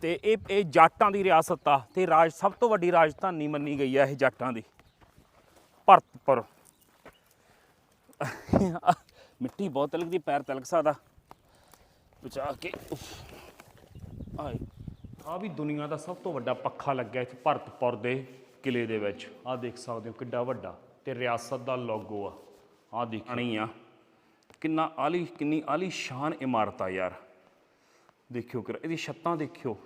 ਤੇ ਇਹ ਇਹ ਜਾਟਾਂ ਦੀ ਰਿਆਸਤ ਆ ਤੇ ਰਾਜ, ਸਭ ਤੋਂ ਵੱਡੀ ਰਾਜਧਾਨੀ ਮੰਨੀ ਗਈ ਆ ਇਹ ਜਾਟਾਂ ਦੀ। ਭਰਤਪੁਰ। ਮਿੱਟੀ ਬਹੁਤ ਤਿਲਕਦੀ ਪੈਰ ਤਿਲਕ ਸਕਦਾ। ਬਚਾ ਕੇ। ਉਫ। ਆਏ। ਆ ਵੀ ਦੁਨੀਆ ਦਾ ਸਭ ਤੋਂ ਵੱਡਾ ਪੱਖਾ ਲੱਗਿਆ ਇੱਥੇ ਭਰਤਪੁਰ ਦੇ ਕਿਲੇ ਦੇ ਵਿੱਚ। ਆ ਦੇਖ ਸਕਦੇ ਹੋ ਕਿੱਡਾ ਵੱਡਾ ਤੇ ਰਿਆਸਤ ਦਾ ਲੋਗੋ ਆ। ਆ ਦੇਖਣੀ ਆ। ਕਿੰਨਾ ਆਲੀ, ਕਿੰਨੀ ਆਲੀ ਸ਼ਾਨ ਇਮਾਰਤ ਆ ਯਾਰ। ਦੇਖਿਓ ਕਰ ਇਹਦੀ ਛੱਤਾਂ ਦੇਖਿਓ।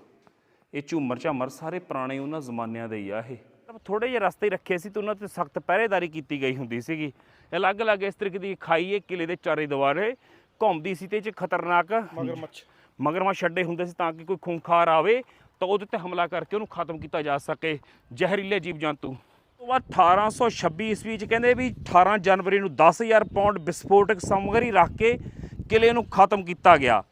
ਇਹ ਝੂਮਰ ਝਾਮਰ ਸਾਰੇ ਪੁਰਾਣੇ ਉਹਨਾਂ ਜ਼ਮਾਨਿਆਂ ਦੇ ਹੀ ਆ ਇਹ। ਥੋੜੇ ਜਿਹੇ ਰਸਤੇ ਰੱਖੇ ਸੀ ਤੇ ਉਹਨਾਂ ਤੇ ਸਖਤ ਪਹਿਰੇਦਾਰੀ ਕੀਤੀ ਗਈ ਹੁੰਦੀ ਸੀਗੀ। ਅਲੱਗ-ਅਲੱਗ ਇਸ ਤਰੀਕੇ ਦੀ ਖਾਈ ਇਹ ਕਿਲੇ ਦੇ ਚਾਰੇ ਦੁਆਰੇ। ਘੁੰਮਦੀ ਸੀ ਤੇ ਚ ਖਤਰਨਾਕ ਮਗਰਮੱਛ। ਮਗਰਮੱਛ ਛੱਡੇ ਹੁੰਦੇ ਸੀ ਤਾਂ ਕਿ ਕੋਈ ਖੂੰਖਾਰ ਆਵੇ ਤਾਂ ਉਹਦੇ ਤੇ ਹਮਲਾ ਕਰਕੇ ਉਹਨੂੰ ਖਤਮ ਕੀਤਾ ਜਾ ਸਕੇ। ਜ਼ਹਿਰੀਲੇ ਜੀਵ ਜੰਤੂ ਤੋਂ ਬਾਅਦ 1826 ਈਸਵੀ ਚ ਕਹਿੰਦੇ ਵੀ 18 ਜਨਵਰੀ ਨੂੰ 10000 ਪੌਂਡ ਵਿਸਫੋਟਕ ਸਮੱਗਰੀ ਰੱਖ ਕੇ ਕਿਲੇ ਨੂੰ ਖਤਮ ਕੀਤਾ ਗਿਆ।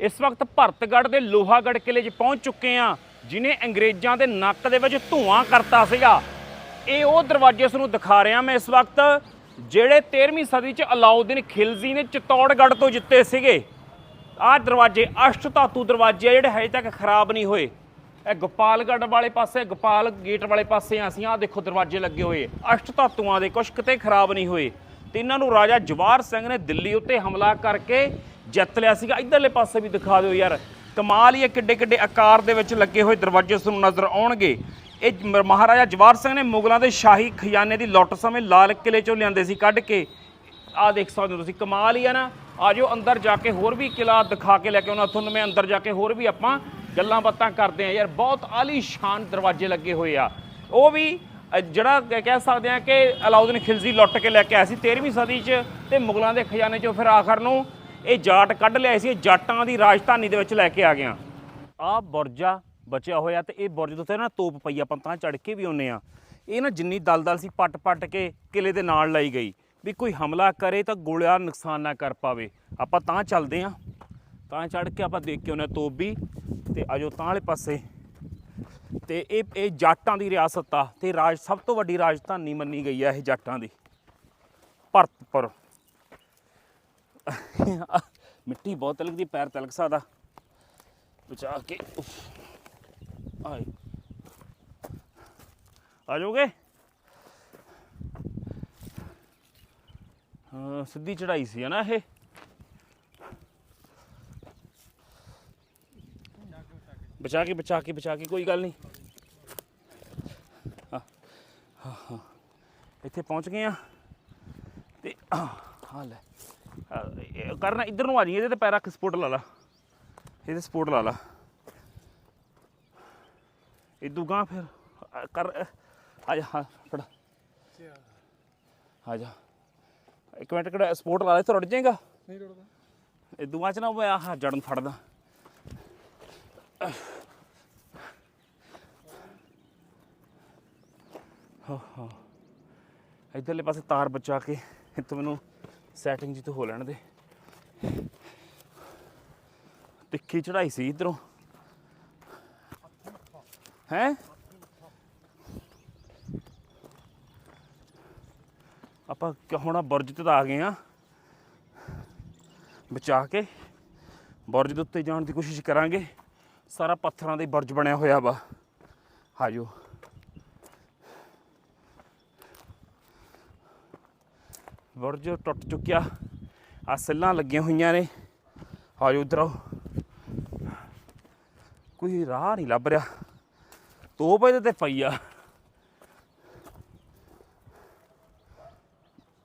ਇਸ ਵਕਤ ਭਰਤਗੜ੍ਹ ਦੇ ਲੋਹਾਗੜ੍ਹ ਕਿਲੇ 'ਚ ਪਹੁੰਚ ਚੁੱਕੇ ਆ ਜਿਨੇ ਅੰਗਰੇਜ਼ਾਂ ਦੇ ਨੱਕ ਦੇ ਵਿੱਚ ਧੂਆਂ ਕਰਤਾ ਸੀਗਾ। ਇਹ ਉਹ ਦਰਵਾਜ਼ੇ ਤੁਹਾਨੂੰ ਦਿਖਾ ਰਿਹਾ ਮੈਂ ਇਸ ਵਕਤ, ਜਿਹੜੇ 13ਵੀਂ ਸਦੀ 'ਚ ਅਲਾਉਦੀਨ ਖਿਲਜ਼ੀ ਨੇ ਚਿਤੌੜਗੜ੍ਹ ਤੋਂ ਜਿੱਤੇ ਸੀਗੇ। ਆਹ ਦਰਵਾਜ਼ੇ ਅਸ਼ਟ ਧਾਤੂ ਦਰਵਾਜ਼ੇ ਆ ਜਿਹੜੇ ਹਜੇ ਤੱਕ ਖਰਾਬ ਨਹੀਂ ਹੋਏ। ਇਹ ਗੋਪਾਲਗੜ੍ਹ ਵਾਲੇ ਪਾਸੇ, ਗੋਪਾਲ ਗੇਟ ਵਾਲੇ ਪਾਸੇ ਆ ਅਸੀਂ, ਆਹ ਦੇਖੋ ਦਰਵਾਜ਼ੇ ਲੱਗੇ ਹੋਏ। ਅਸ਼ਟ ਧਾਤੂਆਂ ਦੇ ਕੁਛ ਕਿਤੇ ਖਰਾਬ ਨਹੀਂ ਹੋਏ। ਤੇ ਇਹਨਾਂ ਨੂੰ ਰਾਜਾ ਜਵਾਰ ਸਿੰਘ ਨੇ ਦਿੱਲੀ ਉੱਤੇ ਹਮਲਾ ਕਰਕੇ ਜਿੱਤ ਲਿਆ ਸੀਗਾ। ਇਧਰਲੇ ਪਾਸੇ ਵੀ ਦਿਖਾ ਦਿਓ ਯਾਰ, ਕਮਾਲ ਹੀ ਹੈ, ਕਿੱਡੇ ਕਿੱਡੇ ਆਕਾਰ ਦੇ ਵਿੱਚ ਲੱਗੇ ਹੋਏ ਦਰਵਾਜ਼ੇ ਤੁਹਾਨੂੰ ਨਜ਼ਰ ਆਉਣਗੇ। ਇਹ ਮਹਾਰਾਜਾ ਜਵਾਰ ਸਿੰਘ ਨੇ ਮੁਗਲਾਂ ਦੇ ਸ਼ਾਹੀ ਖਜ਼ਾਨੇ ਦੀ ਲੁੱਟ ਸਮੇਂ ਲਾਲ ਕਿਲੇ ਚੋਂ ਲਿਆਂਦੇ ਸੀ, ਕੱਢ ਕੇ। ਆ ਦੇਖ ਸਕਦੇ ਹੋ ਤੁਸੀਂ, ਕਮਾਲ ਹੀ ਆ ਨਾ। ਆਜੋ ਅੰਦਰ ਜਾ ਕੇ ਹੋਰ ਵੀ ਕਿਲਾ ਦਿਖਾ ਕੇ ਲੈ ਕੇ ਆਉਣਾ। ਤੁਹਾਨੂੰ ਮੈਂ ਅੰਦਰ ਜਾ ਕੇ ਹੋਰ ਵੀ ਆਪਾਂ ਗੱਲਾਂ ਬਾਤਾਂ ਕਰਦੇ ਆ ਯਾਰ, ਬਹੁਤ ਆਲੀਸ਼ਾਨ ਦਰਵਾਜ਼ੇ ਲੱਗੇ ਹੋਏ ਆ। ਉਹ ਵੀ ਜਿਹੜਾ ਕਹਿ ਸਕਦੇ ਆ ਕਿ ਅਲਾਉਦੀਨ ਖਿਲਜ਼ੀ ਲੁੱਟ ਕੇ ਲੈ ਕੇ ਆਇਆ ਸੀ 13ਵੀਂ ਸਦੀ 'ਚ ਤੇ ਮੁਗਲਾਂ ਦੇ ਖਜ਼ਾਨੇ 'ਚੋਂ ਫਿਰ ਆਖਰ ਨੂੰ ਇਹ ਜਾਟ ਕੱਢ ਲਿਆ ਸੀ, ਇਹ ਜਾਟਾਂ ਦੀ ਰਾਜਧਾਨੀ ਦੇ ਵਿੱਚ ਲੈ ਕੇ ਆ ਗਿਆ ਆ। ਬੁਰਜਾ ਬਚਿਆ ਹੋਇਆ ਤੇ ਇਹ ਬੁਰਜ ਦੇ ਨਾ ਤੋਪ ਪਈ ਆਪਾਂ ਤਾਂ ਚੜ ਕੇ ਵੀ ਆਉਨੇ ਆ। ਇਹ ਨਾ ਜਿੰਨੀ ਦਲਦਲ ਸੀ, ਪੱਟ ਪੱਟ ਕੇ ਕਿਲੇ ਦੇ ਨਾਲ ਲਈ ਗਈ। ਵੀ ਕੋਈ ਹਮਲਾ ਕਰੇ ਤਾਂ ਗੋਲਿਆਂ ਨੁਕਸਾਨ ਨਾ ਕਰ ਪਾਵੇ। ਆਪਾਂ ਤਾਂ ਚੱਲਦੇ ਆ। ਤਾਂ ਚੜ ਕੇ ਆਪਾਂ ਦੇਖ ਕੇ ਆਉਨੇ ਤੋਪ ਵੀ, ਤੇ ਆਜੋ ਤਾਂ ਵਾਲੇ ਪਾਸੇ। ਤੇ ਇਹ ਇਹ ਜਾਟਾਂ ਦੀ ਰਿਆਸਤ ਆ, ਤੇ ਰਾਜ, ਸਭ ਤੋਂ ਵੱਡੀ ਰਾਜਧਾਨੀ ਮੰਨੀ ਗਈ ਆ ਇਹ ਜਾਟਾਂ ਦੀ। ਭਰਤਪੁਰ। ਮਿੱਟੀ ਬਹੁਤ ਤਿਲਕਦੀ ਪੈਰ ਤਿਲਕ ਸਕਦਾ। ਬਚਾ ਕੇ ਉਫ। ਆਏ। ਆ ਜਾਓਗੇ? ਸਿੱਧੀ ਚੜਾਈ ਸੀ ਨਾ ਇਹ। ਬਚਾ ਕੇ ਬਚਾ ਕੇ ਬਚਾ ਕੇ ਕੋਈ ਗੱਲ ਨਹੀਂ। ਇੱਥੇ ਪਹੁੰਚ ਗਏ ਆ ਤੇ ਹਾਂ ਲੈ ਆਹ, ਇਹ ਕਰਨਾ ਇੱਧਰ ਨੂੰ ਆ ਜੀ ਇਹਦੇ ਤੇ ਪੈਰ ਰੱਖ ਸਪੋਰਟ ਲਾ ਲਾ। ਇਹਦੇ ਸਪੋਰਟ ਲਾ ਲਾ। ਇਦੂ ਗਾਂ ਫਿਰ। ਕਰ ਆ ਜਾ ਹਾਂ ਫੜ। ਆ ਜਾ। ਇੱਕ ਮਿੰਟ ਕਿਹੜਾ ਸਪੋਰਟ ਲਾ ਲੈ ਤੇ ਰੁੜ ਜਾਏਗਾ। ਨਹੀਂ ਰੁੜਦਾ। ਇਦੂ ਆ ਚ ਨਾ ਮੈਂ ਆਹ ਜੜਨ ਫੜਦਾ। ਹਾਂ ਹਾਂ। ਇਧਰਲੇ ਪਾਸੇ ਤਾਰ ਬਚਾ ਕੇ ਇੱਥੇ ਮੈਨੂੰ ਸੈਟਿੰਗ ਜੀ ਤੋਂ ਹੋ ਲੈਣ ਦੇ। ਤਿੱਖੀ ਚੜਾਈ ਸੀ ਇਧਰੋਂ। ਹੈ? ਆਪਾਂ ਹੁਣ ਆਹ ਬੁਰਜ ਤੇ ਤਾਂ ਆ ਗਏ ਆ। ਬਚਾ ਕੇ ਬੁਰਜ ਦੇ ਉੱਤੇ ਜਾਣ ਦੀ ਕੋਸ਼ਿਸ਼ ਕਰਾਂਗੇ। ਸਾਰਾ ਪੱਥਰਾਂ ਦੇ ਬੁਰਜ ਬਣਿਆ ਹੋਇਆ ਵਾ। ਹਾਜੋ ਬੁਰਜ ਟੁੱਟ ਚੁੱਕਿਆ। ਆ ਸਿੱਲਾਂ ਲੱਗੀਆਂ ਹੋਈਆਂ ਨੇ। ਆਜੋ ਉਧਰ ਆਓ। ਕੋਈ ਰਾਹ ਨਹੀਂ ਲੱਭ ਰਿਹਾ। ਤੋਪ ਇਹਦੇ ਤੇ ਪਈ ਆ।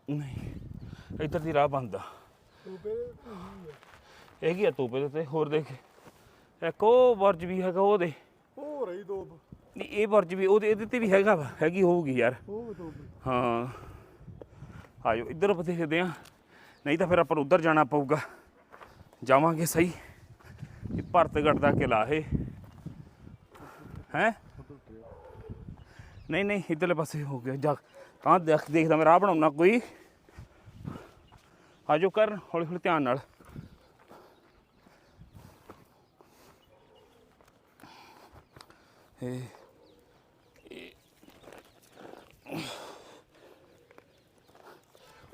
ਨਹੀਂ ਇੱਧਰ ਦੀ ਰਾਹ ਬੰਦ ਆ। ਇਹ ਕੀ ਆ। ਤੋਪੇ ਦੇ ਉੱਤੇ ਹੋਰ ਦੇਖ। ਇੱਕ ਉਹ ਬੁਰਜ ਵੀ ਹੈਗਾ ਉਹਦੇ। ਉਹ ਰਹੀ ਦੋ ਨਹੀਂ ਇਹ ਬੁਰਜ ਵੀ ਉਹਦੇ ਇਹਦੇ ਤੇ ਵੀ ਹੈਗਾ ਵਾ ਹੈਗੀ ਹੋਊਗੀ ਯਾਰ। ਉਹ ਹਾਂ। ਆਜੋ ਇੱਧਰ ਆਪਾਂ ਦੇਖਦੇ ਆ। ਨਹੀਂ ਤਾਂ ਫਿਰ ਆਪਾਂ ਨੂੰ ਉੱਧਰ ਜਾਣਾ ਪਊਗਾ। ਜਾਵਾਂਗੇ ਸਹੀ। ਇਹ ਭਰਤਗੜ੍ਹ ਦਾ ਕਿਲਾ ਇਹ। ਹੈ? ਨਹੀਂ ਨਹੀਂ, ਇੱਧਰਲੇ ਪਾਸੇ ਹੋ ਗਿਆ। ਜਾ, ਤਾਂ ਦੇਖ, ਦੇਖਦਾ ਮੈਂ, ਰਾਹ ਬਣਾਉਣਾ ਕੋਈ। ਆਜੋ ਕਰ ਹੌਲੀ ਹੌਲੀ ਧਿਆਨ ਨਾਲ। ਇਹ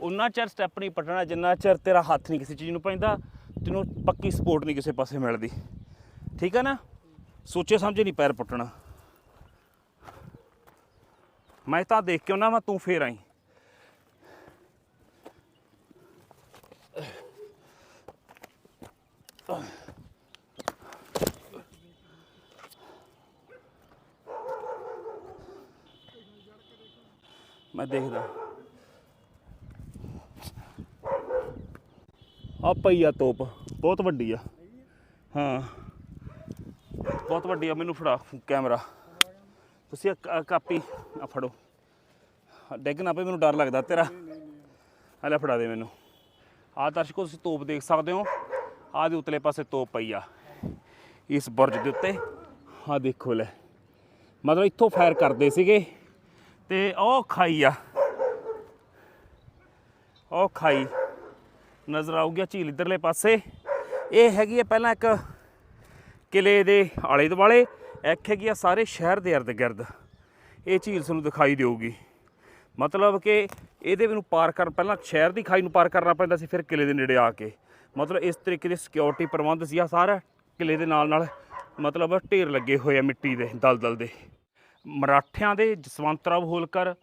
ਉਨਾ ਚਿਰ ਸਟੈਪ ਨਹੀਂ ਪਟਣਾ, ਜਿੰਨਾ ਚਿਰ ਤੇਰਾ ਹੱਥ ਨਹੀਂ ਕਿਸੇ ਚੀਜ਼ ਨੂੰ ਪੈਂਦਾ, ਤੈਨੂੰ ਪੱਕੀ ਸਪੋਰਟ ਨਹੀਂ ਕਿਸੇ ਪਾਸੇ ਮਿਲਦੀ। ਠੀਕ ਹੈ ਨਾ? ਸੋਚੇ ਸਮਝੇ ਨਹੀਂ ਪੈਰ ਪੁੱਟਣਾ। ਮੈਂ ਤਾਂ ਦੇਖ ਕੇ ਉਹਨਾਂ ਵਾ, ਤੂੰ ਫੇਰ ਆਈ। ਮੈਂ ਦੇਖਦਾ। ਪਈ ਆ ਤੋਪ। ਬਹੁਤ ਵੱਡੀ ਆ। ਹਾਂ। ਬਹੁਤ ਵੱਡੀ ਆ ਮੈਨੂੰ ਫੜਾ ਕੈਮਰਾ। ਤੁਸੀਂ ਕਾਪੀ ਆ ਫੜੋ। ਡਿੱਗ ਨਾ ਪਏ ਮੈਨੂੰ ਡਰ ਲੱਗਦਾ ਤੇਰਾ। ਆ ਲੈ ਫੜਾ ਦੇ ਮੈਨੂੰ। ਆ ਦਰਸ਼ਕੋ ਤੁਸੀਂ ਤੋਪ ਦੇਖ ਸਕਦੇ ਹੋ। ਆਹ ਦੇ ਉਤਲੇ ਪਾਸੇ ਤੋਪ ਪਈ ਆ। ਇਸ ਬੁਰਜ ਦੇ ਉੱਤੇ। ਆ ਦੇਖੋ ਲੈ। ਮਤਲਬ ਇੱਥੋਂ ਫਾਇਰ ਕਰਦੇ ਸੀਗੇ। ਤੇ ਉਹ ਖਾਈ ਆ। ਉਹ ਖਾਈ। ਨਜ਼ਰ ਆਊਗੀ ਝੀਲ ਇਧਰਲੇ ਪਾਸੇ। ਇਹ ਹੈਗੀ ਆ ਪਹਿਲਾਂ ਇੱਕ ਕਿਲੇ ਦੇ ਆਲੇ ਦੁਆਲੇ। ਇੱਕ ਹੈਗੀ ਆ ਸਾਰੇ ਸ਼ਹਿਰ ਦੇ ਇਰਦ ਗਿਰਦ। ਇਹ ਝੀਲ ਤੁਹਾਨੂੰ ਦਿਖਾਈ ਦੇਊਗੀ। ਮਤਲਬ ਕਿ ਇਹਦੇ ਨੂੰ ਪਾਰ ਕਰਨ, ਪਹਿਲਾਂ ਸ਼ਹਿਰ ਦੀ ਖਾਈ ਨੂੰ ਪਾਰ ਕਰਨਾ ਪੈਂਦਾ ਸੀ, ਫਿਰ ਕਿਲੇ ਦੇ ਨੇੜੇ ਆ ਕੇ। ਮਤਲਬ ਇਸ ਤਰੀਕੇ ਦੇ ਸਿਕਿਉਰਿਟੀ ਪ੍ਰਬੰਧ ਸੀ ਆ ਸਾਰਾ। ਕਿਲੇ ਦੇ ਨਾਲ ਨਾਲ ਮਤਲਬ ਢੇਰ ਲੱਗੇ ਹੋਏ ਆ ਮਿੱਟੀ ਦੇ, ਦਲਦਲ ਦੇ। ਮਰਾਠਿਆਂ ਦੇ ਜਸਵੰਤਰਾਓ ਹੋਲਕਰ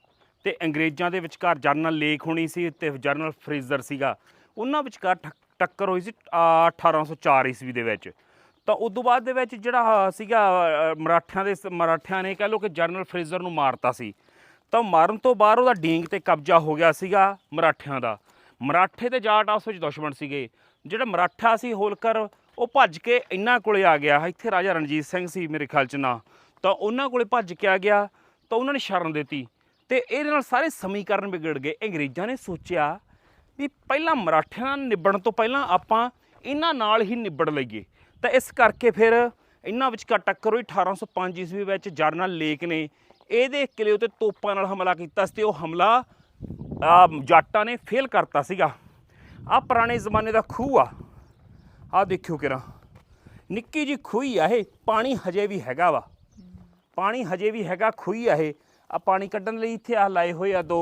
ਤੇ ਅੰਗਰੇਜ਼ਾਂ ਦੇ ਵਿਚਕਾਰ ਜਰਨਲ ਲੇਖ ਹੋਣੀ ਸੀ ਤੇ ਜਰਨਲ ਫਰੀਜ਼ਰ ਸੀਗਾ। ਉਹਨਾਂ ਵਿਚਕਾਰ ਠੱਕ- ਟੱਕਰ ਹੋਈ ਸੀ ਆ, 1804 ਈਸਵੀ ਦੇ ਵਿੱਚ। ਤਾਂ ਉਸ ਤੋਂ ਬਾਅਦ ਦੇ ਵਿੱਚ ਜਿਹੜਾ ਸੀਗਾ ਮਰਾਠਿਆਂ ਦੇ ਮਰਾਠਿਆਂ ਨੇ ਕਹਿ ਲਓ ਕਿ ਜਨਰਲ ਫਰੇਜ਼ਰ ਨੂੰ ਮਾਰਤਾ ਸੀ। ਤਾਂ ਮਾਰਨ ਤੋਂ ਬਾਅਦ ਉਹਦਾ ਡੀਂਗ ਤੇ ਕਬਜ਼ਾ ਹੋ ਗਿਆ ਸੀਗਾ ਮਰਾਠਿਆਂ ਦਾ। ਮਰਾਠੇ ਤੇ ਜਾਟ ਆਪਸ ਵਿੱਚ ਦੁਸ਼ਮਣ ਸੀਗੇ। ਜਿਹੜਾ ਮਰਾਠਾ ਸੀ ਹੋਲਕਰ ਉਹ ਭੱਜ ਕੇ ਇਹਨਾਂ ਕੋਲੇ ਆ ਗਿਆ। ਇੱਥੇ ਰਾਜਾ ਰਣਜੀਤ ਸਿੰਘ ਸੀ ਮੇਰੇ ਖਿਆਲ ਚ ਨਾ। ਤਾਂ ਉਹਨਾਂ ਕੋਲੇ ਭੱਜ ਕੇ ਆ ਗਿਆ ਤਾਂ ਉਹਨਾਂ ਨੇ ਸ਼ਰਨ ਦਿੱਤੀ। ਤੇ ਇਹਦੇ ਨਾਲ ਸਾਰੇ ਸਮੀਕਰਨ ਵਿਗੜ ਗਏ। ਅੰਗਰੇਜ਼ਾਂ ਨੇ ਸੋਚਿਆ ਵੀ ਪਹਿਲਾਂ ਮਰਾਠਿਆਂ ਨਾਲ ਨਿਬੜਨ ਤੋਂ ਪਹਿਲਾਂ ਆਪਾਂ ਇਹਨਾਂ ਨਾਲ ਹੀ ਨਿਬੜ ਲਈਏ। ਤਾਂ ਇਸ ਕਰਕੇ ਫਿਰ ਇਹਨਾਂ ਵਿਚਕਾਰ ਟੱਕਰ ਹੋਈ 1805 ਈਸਵੀ ਵਿੱਚ ਜਰਨਲ ਲੇਕ ਨੇ, ਇਹਦੇ ਕਿਲੇ ਉਤੇ ਤੋਪਾਂ ਨਾਲ ਹਮਲਾ ਕੀਤਾ ਸੀ ਤੇ ਉਹ ਹਮਲਾ ਜਾਟਾਂ ਨੇ ਫੇਲ ਕਰਤਾ ਸੀਗਾ। ਆ ਪੁਰਾਣੇ ਜ਼ਮਾਨੇ ਦਾ ਖੂਹ ਆ। ਆ ਦੇਖਿਓ ਕਿਰਾ। ਨਿੱਕੀ ਜੀ ਖੂਹੀ ਆ ਇਹ, ਪਾਣੀ ਹਜੇ ਵੀ ਹੈਗਾ ਵਾ। ਪਾਣੀ ਹਜੇ ਵੀ ਹੈਗਾ, ਖੂਹੀ ਆ ਇਹ। ਆ ਪਾਣੀ ਕੱਢਣ ਲਈ ਇੱਥੇ ਆ ਲਾਏ ਹੋਏ ਆ ਦੋ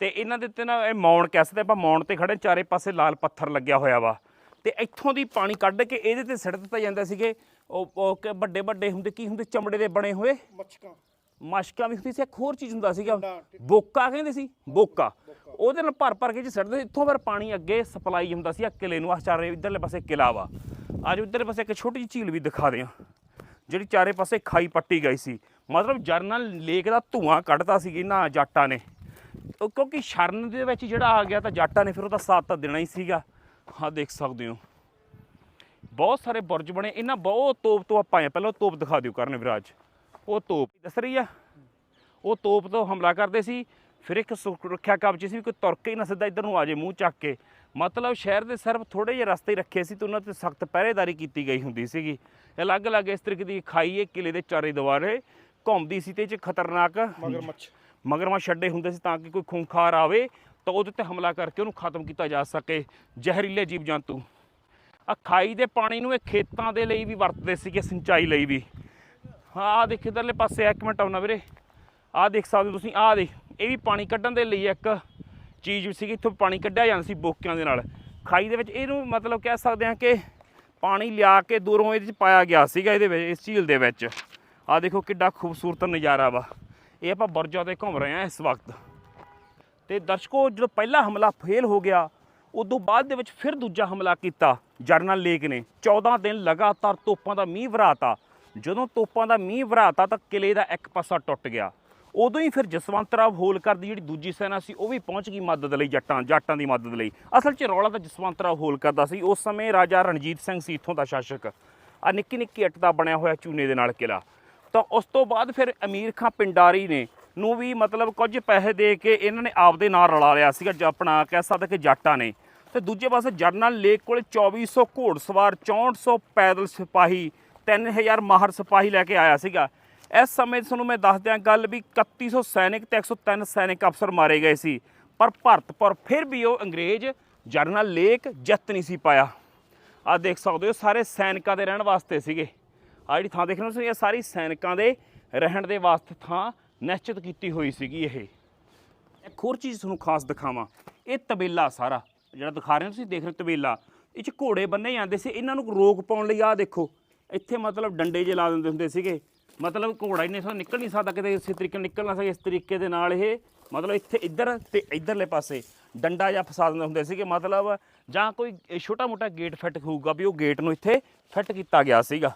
ਤੇ ਇਹਨਾਂ ਦੇ ਉੱਤੇ ਨਾ ਇਹ ਮੌਣ ਕਹਿ ਸਕਦੇ ਆਪਾਂ ਮੌਣ ਤੇ ਖੜੇ ਚਾਰੇ ਪਾਸੇ ਲਾਲ ਪੱਥਰ ਲੱਗਿਆ ਹੋਇਆ ਵਾ। ਤੇ ਇੱਥੋਂ ਦੀ ਪਾਣੀ ਕੱਢ ਕੇ ਇਹਦੇ ਤੇ ਸਿੱਟ ਦਿੱਤਾ ਜਾਂਦਾ ਸੀਗੇ। ਉਹ ਵੱਡੇ ਵੱਡੇ ਹੁੰਦੇ ਕੀ ਹੁੰਦੇ? ਚਮੜੇ ਦੇ ਬਣੇ ਹੋਏ। ਮੱਛਕਾਂ ਮਸ਼ਕਾਂ ਵੀ ਹੁੰਦੀ ਸੀ ਇੱਕ ਹੋਰ ਚੀਜ਼ ਹੁੰਦਾ ਸੀਗਾ। ਬੋਕਾ ਕਹਿੰਦੇ ਸੀ ਬੋਕਾ। ਉਹਦੇ ਨਾਲ ਭਰ ਭਰ ਕੇ ਜੀ ਸਿੱਟਦੇ ਸੀ। ਇੱਥੋਂ ਫਿਰ ਪਾਣੀ ਅੱਗੇ ਸਪਲਾਈ ਹੁੰਦਾ ਸੀ ਆ ਕਿਲੇ ਨੂੰ। ਆ ਚਾਰੇ ਇਧਰਲੇ ਪਾਸੇ ਕਿਲਾ ਵਾ। ਅੱਜ ਉਧਰਲੇ ਪਾਸੇ ਇੱਕ ਛੋਟੀ ਜਿਹੀ ਝੀਲ ਵੀ ਦਿਖਾ ਦਿਆਂ। ਜਿਹੜੀ ਚਾਰੇ ਪਾਸੇ ਖਾਈ ਪੱਟੀ ਗਈ ਸੀ। ਮਤਲਬ ਜਰਨਲ ਲੇਕ ਦਾ ਧੂਆਂ ਕੱਢਤਾ ਸੀ ਇਹਨਾਂ ਜਾਟਾਂ ਨੇ। ਕਿਉਂਕਿ ਸ਼ਰਨ ਦੇ ਵਿੱਚ ਜਿਹੜਾ ਆ ਗਿਆ ਤਾਂ ਜਾਟਾਂ ਨੇ, ਫਿਰ ਉਹਦਾ ਸਾਥ ਤਾਂ ਦੇਣਾ ਹੀ ਸੀਗਾ। ਹਾਂ ਦੇਖ ਸਕਦੇ ਹੋ। ਬਹੁਤ ਸਾਰੇ ਬੁਰਜ ਬਣੇ। ਇਹਨਾਂ ਬਹੁਤ ਤੋਪ ਤੋਂ ਆਪਾਂ ਆਏ ਪਹਿਲਾਂ ਤੋਪ ਦਿਖਾ ਦਿਓ ਕਰਨ ਵਿਰਾਜ। ਉਹ ਤੋਪ ਦੱਸ ਰਹੀ ਆ। ਉਹ ਤੋਪ ਤੋਂ ਹਮਲਾ ਕਰਦੇ ਸੀ। ਫਿਰ ਇੱਕ ਸੁਰੱਖਿਆ ਕਵਚ ਸੀ ਵੀ ਕੋਈ ਤੁਰ ਕੇ ਹੀ ਨਾ ਸਿੱਧਾ ਇੱਧਰ ਨੂੰ ਆ ਜੇ ਮੂੰਹ ਚੱਕ ਕੇ। ਮਤਲਬ ਸ਼ਹਿਰ ਦੇ ਸਿਰਫ ਥੋੜੇ ਜਿਹੇ ਰਸਤੇ ਰੱਖੇ ਸੀ ਤੇ ਉਹਨਾਂ ਤੇ ਸਖਤ ਪਹਿਰੇਦਾਰੀ ਕੀਤੀ ਗਈ ਹੁੰਦੀ ਸੀਗੀ। ਅਲੱਗ-ਅਲੱਗ ਇਸ ਤਰੀਕੇ ਦੀ ਖਾਈ ਇਹ ਕਿਲੇ ਦੇ ਚਾਰੇ ਦੁਆਰੇ ਘੁੰਮਦੀ ਸੀ ਤੇ ਇਹ 'ਚ ਖਤਰਨਾਕ ਮਗਰਮੱਛ। ਮਗਰਮੱਛ ਛੱਡੇ ਹੁੰਦੇ ਸੀ ਤਾਂ ਕਿ ਕੋਈ ਖੂੰਖਾਰ ਆਵੇ, ਤਾਂ ਉਹਦੇ ਤੇ ਹਮਲਾ ਕਰਕੇ ਉਹਨੂੰ ਖਤਮ ਕੀਤਾ ਜਾ ਸਕੇ। ਜ਼ਹਿਰੀਲੇ ਜੀਵ ਜੰਤੂ ਆ ਖਾਈ ਦੇ ਪਾਣੀ ਨੂੰ ਇਹ ਖੇਤਾਂ ਦੇ ਲਈ ਵੀ ਵਰਤਦੇ ਸੀਗੇ, ਸਿੰਚਾਈ ਲਈ ਵੀ। ਹਾਂ ਆਹ ਦੇਖ ਇਧਰਲੇ ਪਾਸੇ, ਇੱਕ ਮਿੰਟ ਆਉਣਾ ਵੀਰੇ। ਆਹ ਦੇਖ ਸਕਦੇ ਹੋ ਤੁਸੀਂ, ਆਹ ਦੇ ਇਹ ਵੀ ਪਾਣੀ ਕੱਢਣ ਦੇ ਲਈ ਇੱਕ ਚੀਜ਼ ਸੀਗੀ, ਇੱਥੋਂ ਪਾਣੀ ਕੱਢਿਆ ਜਾਂਦਾ ਸੀ ਬੋਕਿਆਂ ਦੇ ਨਾਲ। ਖਾਈ ਦੇ ਵਿੱਚ ਇਹਨੂੰ ਮਤਲਬ ਕਹਿ ਸਕਦੇ ਹਾਂ ਕਿ ਪਾਣੀ ਲਿਆ ਕੇ ਦੂਰੋਂ ਇਹਦੇ ਵਿੱਚ ਪਾਇਆ ਗਿਆ ਸੀਗਾ, ਇਹਦੇ ਵਿੱਚ, ਇਸ ਝੀਲ ਦੇ ਵਿੱਚ। ਆਹ ਦੇਖੋ ਕਿੱਡਾ ਖੂਬਸੂਰਤ ਨਜ਼ਾਰਾ ਵਾ। ਇਹ ਆਪਾਂ ਬੁਰਜਾਂ ਤੇ ਘੁੰਮ ਰਹੇ ਹਾਂ ਇਸ ਵਕਤ। ਤੇ ਦਰਸ਼ਕੋ, ਜਦੋਂ ਪਹਿਲਾ ਹਮਲਾ ਫੇਲ ਹੋ ਗਿਆ, ਉਦੋਂ ਬਾਅਦ ਦੇ ਵਿੱਚ ਫਿਰ ਦੂਜਾ ਹਮਲਾ ਕੀਤਾ। ਜਰਨਲ ਲੇਕ ਨੇ 14 ਦਿਨ ਲਗਾਤਾਰ ਤੋਪਾਂ ਦਾ ਮੀਂਹ ਵਰਾਤਾ। ਜਦੋਂ ਤੋਪਾਂ ਦਾ ਮੀਂਹ ਵਰਾਤਾ ਤਾਂ ਕਿਲੇ ਦਾ ਇੱਕ ਪਾਸਾ ਟੁੱਟ ਗਿਆ। ਉਦੋਂ ਹੀ ਫਿਰ ਜਸਵੰਤ ਰਾਵ ਹੋਲਕਰ ਦੀ ਜਿਹੜੀ ਦੂਜੀ ਸੈਨਾ ਸੀ, ਉਹ ਵੀ ਪਹੁੰਚ ਗਈ ਮਦਦ ਲਈ ਜੱਟਾਂ ਜੱਟਾਂ ਦੀ ਮਦਦ ਲਈ। ਅਸਲ 'ਚ ਰੌਲਾ ਤਾਂ ਜਸਵੰਤ ਜਸਵੰਤਰਾਓ ਹੋਲਕਰ ਦਾ ਸੀ। ਉਸ ਸਮੇਂ ਰਾਜਾ ਰਣਜੀਤ ਸਿੰਘ ਸੀ ਇੱਥੋਂ ਦਾ ਸ਼ਾਸਕ। ਆ ਨਿੱਕੀ ਨਿੱਕੀ ਇੱਟ ਦਾ ਬਣਿਆ ਹੋਇਆ ਚੂਨੇ ਦੇ ਨਾਲ ਕਿਲਾ। ਤਾਂ ਉਸ ਤੋਂ ਬਾਅਦ ਫਿਰ ਅਮੀਰ ਖਾਂ ਪਿੰਡਾਰੀ ਨੇ ਨੂੰ ਵੀ ਮਤਲਬ ਕੁਝ ਪੈਸੇ ਦੇ ਕੇ ਇਹਨਾਂ ਨੇ ਆਪਦੇ ਨਾਲ ਰਲਾ ਲਿਆ ਸੀਗਾ, ਜ- ਆਪਣਾ ਕਹਿ ਸਕਦੇ ਕਿ ਜਾਟਾਂ ਨੇ। ਤੇ ਦੂਜੇ ਪਾਸੇ ਜਰਨਲ ਲੇਕ ਕੋਲੇ 2400 ਘੋੜਸਵਾਰ 6400 ਪੈਦਲ ਸਿਪਾਹੀ 3000 ਮਾਹਰ ਸਿਪਾਹੀ ਲੈ ਕੇ ਆਇਆ ਸੀਗਾ। ਇਸ ਸਮੇਂ ਤੁਹਾਨੂੰ ਮੈਂ ਦੱਸ ਦਿਆਂ ਗੱਲ ਵੀ 3100 ਸੈਨਿਕ ਤੇ 103 ਸੈਨਿਕ ਅਫਸਰ ਮਾਰੇ ਗਏ ਸੀ। ਪਰ ਭਾਰਤ ਭਰਤਪੁਰ ਫਿਰ ਵੀ ਉਹ ਅੰਗਰੇਜ਼ ਜਰਨਲ ਲੇਕ ਜਿੱਤ ਨਹੀਂ ਸੀ ਪਾਇਆ। ਆ ਦੇਖ ਸਕਦੇ ਹੋ, ਸਾਰੇ ਸੈਨਿਕਾਂ ਦੇ ਰਹਿਣ ਵਾਸਤੇ ਸੀਗੇ। ਆ ਜਿਹੜੀ ਥਾਂ ਦੇਖ ਰਹੇ ਹੋ ਤੁਸੀਂ ਇਹ ਸਾਰੀ ਸੈਨਿਕਾਂ ਦੇ ਰਹਿਣ ਦੇ ਵਾਸਤੇ ਥਾਂ ਨਿਸ਼ਚਿਤ ਕੀਤੀ ਹੋਈ ਸੀਗੀ ਇਹ। ਇੱਕ ਹੋਰ ਚੀਜ਼ ਤੁਹਾਨੂੰ ਖਾਸ ਦਿਖਾਵਾਂ। ਇਹ ਤਬੇਲਾ ਸਾਰਾ, ਜਿਹੜਾ ਦਿਖਾ ਰਹੇ ਹੋ ਤੁਸੀਂ, ਦੇਖ ਰਹੇ ਹੋ ਤਬੇਲਾ। ਇਹ ਚ ਘੋੜੇ ਬੰਨੇ ਜਾਂਦੇ ਸੀ, ਇਹਨਾਂ ਨੂੰ ਰੋਕ ਪਾਉਣ ਲਈ ਆਹ ਦੇਖੋ। ਇੱਥੇ ਮਤਲਬ ਡੰਡੇ ਜੇ ਲਾ ਦਿੰਦੇ ਹੁੰਦੇ ਸੀਗੇ। ਮਤਲਬ ਘੋੜਾ ਇੰਨੇ ਸੋ ਨਿਕਲ ਨਹੀਂ ਸਕਦਾ ਕਿਤੇ, ਇਸੇ ਤਰੀਕੇ ਨਾਲ ਨਿਕਲ ਨਾ ਸਕੇ, ਇਸ ਤਰੀਕੇ ਦੇ ਨਾਲ ਇਹ ਮਤਲਬ ਇੱਥੇ ਇੱਧਰ ਤੇ ਇੱਧਰਲੇ ਪਾਸੇ ਡੰਡਾ ਜਾਂ ਫਸਾ ਦਿੰਦੇ ਹੁੰਦੇ ਸੀਗੇ। ਮਤਲਬ ਜਾਂ ਕੋਈ ਛੋਟਾ ਮੋਟਾ ਗੇਟ ਫਿੱਟ ਹੋਊਗਾ ਵੀ ਉਹ ਗੇਟ ਨੂੰ ਇੱਥੇ ਫਿੱਟ ਕੀਤਾ ਗਿਆ ਸੀਗਾ।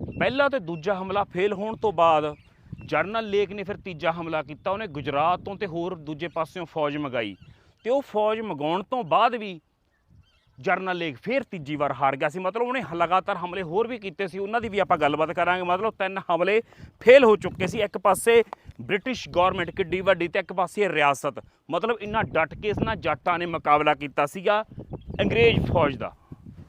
ਪਹਿਲਾ ਤੇ ਦੂਜਾ ਹਮਲਾ ਫੇਲ ਹੋਣ ਤੋਂ ਬਾਅਦ ਜਰਨਲ ਲੇਕ ਨੇ ਫਿਰ ਤੀਜਾ ਹਮਲਾ ਕੀਤਾ। ਉਹਨੇ ਗੁਜਰਾਤ ਤੋਂ ਤੇ ਹੋਰ ਦੂਜੇ ਪਾਸਿਓਂ ਫੌਜ ਮੰਗਾਈ। ਤੇ ਉਹ ਫੌਜ ਮੰਗਾਉਣ ਤੋਂ ਬਾਅਦ ਵੀ ਜਰਨਲ ਲੇਕ ਫਿਰ ਤੀਜੀ ਵਾਰ ਹਾਰ ਗਿਆ ਸੀ। ਮਤਲਬ ਉਹਨੇ ਲਗਾਤਾਰ ਹਮਲੇ ਹੋਰ ਵੀ ਕੀਤੇ ਸੀ। ਉਹਨਾਂ ਦੀ ਵੀ ਆਪਾਂ ਗੱਲਬਾਤ ਕਰਾਂਗੇ। ਮਤਲਬ ਤਿੰਨ ਹਮਲੇ ਫੇਲ ਹੋ ਚੁੱਕੇ ਸੀ। ਇੱਕ ਪਾਸੇ ਬ੍ਰਿਟਿਸ਼ ਗਵਰਨਮੈਂਟ ਕਿੱਡੀ ਵੱਡੀ ਤੇ ਇੱਕ ਪਾਸੇ ਰਿਆਸਤ। ਮਤਲਬ ਇੰਨਾ ਡਟ ਕੇ ਇਸ ਨਾਲ ਜੱਟਾਂ ਨੇ ਮੁਕਾਬਲਾ ਕੀਤਾ ਸੀਗਾ ਅੰਗਰੇਜ਼ ਫੌਜ ਦਾ।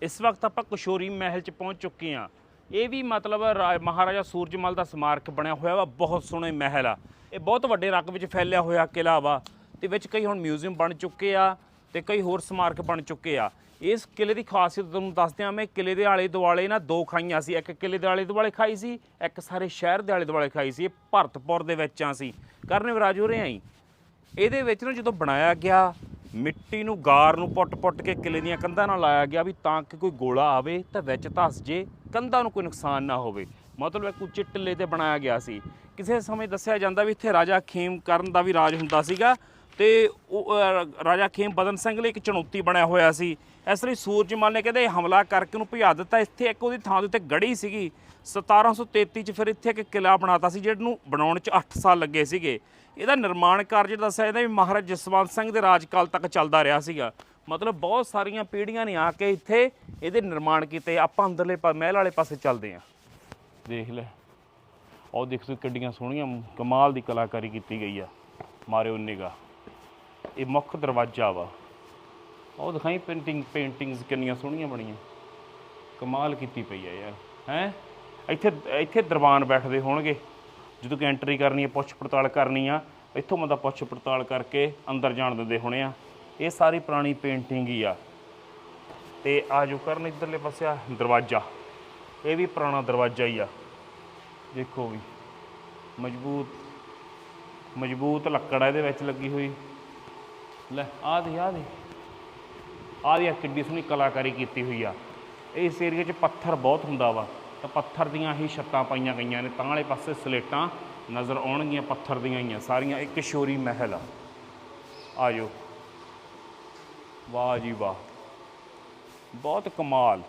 ਇਸ ਵਕਤ ਆਪਾਂ ਕਿਸ਼ੋਰੀ ਮਹਿਲ 'ਚ ਪਹੁੰਚ ਚੁੱਕੇ ਹਾਂ। ਇਹ ਵੀ ਮਤਲਬ ਰਾ- ਮਹਾਰਾਜਾ ਸੂਰਜਮਲ ਦਾ ਸਮਾਰਕ ਬਣਿਆ ਹੋਇਆ ਵਾ, ਬਹੁਤ ਸੋਹਣੇ ਮਹਿਲ ਆ। ਇਹ ਬਹੁਤ ਵੱਡੇ ਰਕਬੇ ਵਿੱਚ ਫੈਲਿਆ ਹੋਇਆ ਕਿਲ੍ਹਾ ਵਾ, ਤੇ ਵਿੱਚ ਕਈ ਹੁਣ ਮਿਊਜ਼ੀਅਮ ਬਣ ਚੁੱਕੇ ਆ ਤੇ ਕਈ ਹੋਰ ਸਮਾਰਕ ਬਣ ਚੁੱਕੇ ਆ। ਇਸ ਕਿਲ੍ਹੇ ਦੀ ਖਾਸੀਅਤ ਤੁਹਾਨੂੰ ਦੱਸਦੇ ਹਾਂ ਮੈਂ, ਕਿਲ੍ਹੇ ਦੇ ਆਲੇ ਦੁਆਲੇ ਨਾ ਦੋ ਖਾਈਆਂ ਸੀ। ਇੱਕ ਕਿਲ੍ਹੇ ਦੇ ਆਲੇ ਦੁਆਲੇ ਖਾਈ ਸੀ, ਇੱਕ ਸਾਰੇ ਸ਼ਹਿਰ ਦੇ ਆਲੇ ਦੁਆਲੇ ਖਾਈ ਸੀ। ਇਹ ਭਰਤਪੁਰ ਦੇ ਵਿੱਚ ਆ ਸੀ। ਕਰਨੇ ਵਿਰਾਜ ਹੋ ਰਹੇ ਆਈ। ਇਹਦੇ ਵਿੱਚ ਨਾ ਜਦੋਂ ਬਣਾਇਆ ਗਿਆ, ਮਿੱਟੀ ਨੂੰ, ਗਾਰ ਨੂੰ ਪੁੱਟ-ਪੁੱਟ ਕੇ ਕਿਲੇ ਦੀਆਂ ਕੰਧਾਂ ਨਾਲ ਲਾਇਆ ਗਿਆ ਵੀ ਤਾਂ ਕਿ ਕੋਈ ਗੋਲਾ ਆਵੇ, ਤਾਂ ਵਿੱਚ ਧਸ ਜੇ। ਕੰਧਾਂ ਨੂੰ ਕੋਈ ਨੁਕਸਾਨ ਨਾ ਹੋਵੇ। ਮਤਲਬ ਇੱਕ ਉੱਚੇ ਟਿੱਲੇ ਤੇ ਬਣਾਇਆ ਗਿਆ ਸੀ। ਕਿਸੇ ਸਮੇਂ ਦੱਸਿਆ ਜਾਂਦਾ ਵੀ ਇੱਥੇ ਰਾਜਾ ਖੇਮ ਕਰਨ ਦਾ ਵੀ ਰਾਜ ਹੁੰਦਾ ਸੀਗਾ ਤੇ ਉਹ ਰਾਜਾ ਖੇਮ ਬਦਨ ਸਿੰਘ ਲਈ ਇੱਕ ਚੁਣੌਤੀ ਬਣਿਆ ਹੋਇਆ ਸੀ। ਇਸ ਲਈ ਸੂਰਜਮਲ ਨੇ ਕਹਿੰਦੇ ਹਮਲਾ ਕਰਕੇ ਉਹਨੂੰ ਭਜਾ ਦਿੱਤਾ। ਇੱਥੇ ਇੱਕ ਉਹਦੀ ਥਾਂ ਦੇ ਉੱਤੇ ਗੜੀ ਸੀਗੀ। 1733 ਚ ਫਿਰ ਇੱਥੇ ਇੱਕ ਕਿਲਾ ਬਣਾਤਾ ਸੀ, ਜਿਹਨੂੰ ਬਣਾਉਣ ਚ 8 ਸਾਲ ਲੱਗੇ ਸੀਗੇ। ਇਹਦਾ ਨਿਰਮਾਣ ਕਾਰਜ ਦੱਸਿਆ ਜਾਂਦਾ ਵੀ ਮਹਾਰਾਜ ਜਸਵੰਤ ਸਿੰਘ ਦੇ ਰਾਜਕਾਲ ਤੱਕ ਚੱਲਦਾ ਰਿਹਾ ਸੀਗਾ। ਮਤਲਬ ਬਹੁਤ ਸਾਰੀਆਂ ਪੀੜ੍ਹੀਆਂ ਨੇ ਆ ਕੇ ਇੱਥੇ ਇਹਦੇ ਨਿਰਮਾਣ ਕੀਤੇ, ਆਪਾਂ ਅੰਦਰਲੇ ਪਾ- ਮਹਿਲ ਵਾਲੇ ਪਾਸੇ ਚੱਲਦੇ ਆਂ ਦੇਖ ਲੈ। ਉਹ ਦੇਖ ਸੋ ਕਿੱਡੀਆਂ ਸੋਹਣੀਆਂ ਕਮਾਲ ਦੀ ਕਲਾਕਾਰੀ ਕੀਤੀ ਗਈ ਆ। ਮਾਰਿਓ ਨਿਗਾ ਇਹ ਮੁੱਖ ਦਰਵਾਜ਼ਾ ਵਾ। ਉਹ ਦਿਖਾਈ ਪੇਂਟਿੰਗ ਪੇਂਟਿੰਗਸ ਕਿੰਨੀਆਂ ਸੋਹਣੀਆਂ ਬਣੀਆਂ। ਕਮਾਲ ਕੀਤੀ ਪਈ ਆ ਯਾਰ। ਹੈ? ਇੱਥੇ ਇੱਥੇ ਦਰਬਾਨ ਬੈਠਦੇ ਹੋਣਗੇ। ਜਦੋਂ ਕਿ ਐਂਟਰੀ ਕਰਨੀ ਹੈ ਪੁੱਛ ਪੜਤਾਲ ਕਰਨੀ ਆ, ਇੱਥੋਂ ਬੰਦਾ ਪੁੱਛ ਪੜਤਾਲ ਕਰਕੇ ਅੰਦਰ ਜਾਣ ਦਿੰਦੇ ਹੋਣੇ ਆ। ਇਹ ਸਾਰੀ ਪੁਰਾਣੀ ਪੇਂਟਿੰਗ ਹੀ ਆ। ਤੇ ਆ ਜੋ ਕਰਨ ਇੱਧਰਲੇ ਪਾਸੇ ਆ, ਦਰਵਾਜ਼ਾ। ਇਹ ਵੀ ਪੁਰਾਣਾ ਦਰਵਾਜ਼ਾ ਹੀ ਆ। ਦੇਖੋ ਵੀ, ਮਜ਼ਬੂਤ ਮਜ਼ਬੂਤ ਲੱਕੜ ਆ ਇਹਦੇ ਵਿੱਚ ਲੱਗੀ ਹੋਈ। ਲੈ ਆ ਦੇ ਆ ਦੇ ਆ ਦੀ ਕਿੱਡੀ ਸੋਹਣੀ ਕਲਾਕਾਰੀ ਕੀਤੀ ਹੋਈ ਆ। ਇਸ ਏਰੀਏ 'ਚ ਪੱਥਰ ਬਹੁਤ ਹੁੰਦਾ ਵਾ। ਤਾਂ ਪੱਥਰ ਦੀਆਂ ਹੀ ਛੱਤਾਂ ਪਾਈਆਂ ਗਈਆਂ ਨੇ। ਤਾਂ ਵਾਲੇ ਪਾਸੇ ਸਲੇਟਾਂ ਨਜ਼ਰ ਆਉਣਗੀਆਂ, ਪੱਥਰ ਦੀਆਂ ਹੀ ਆ। ਸਾਰੀਆਂ ਇੱਕ ਕਿਸ਼ੋਰੀ ਮਹਿਲ ਆ। ਆ ਜਾਓ। ਵਾਹ ਜੀ ਵਾਹ। ਬਹੁਤ ਕਮਾਲ।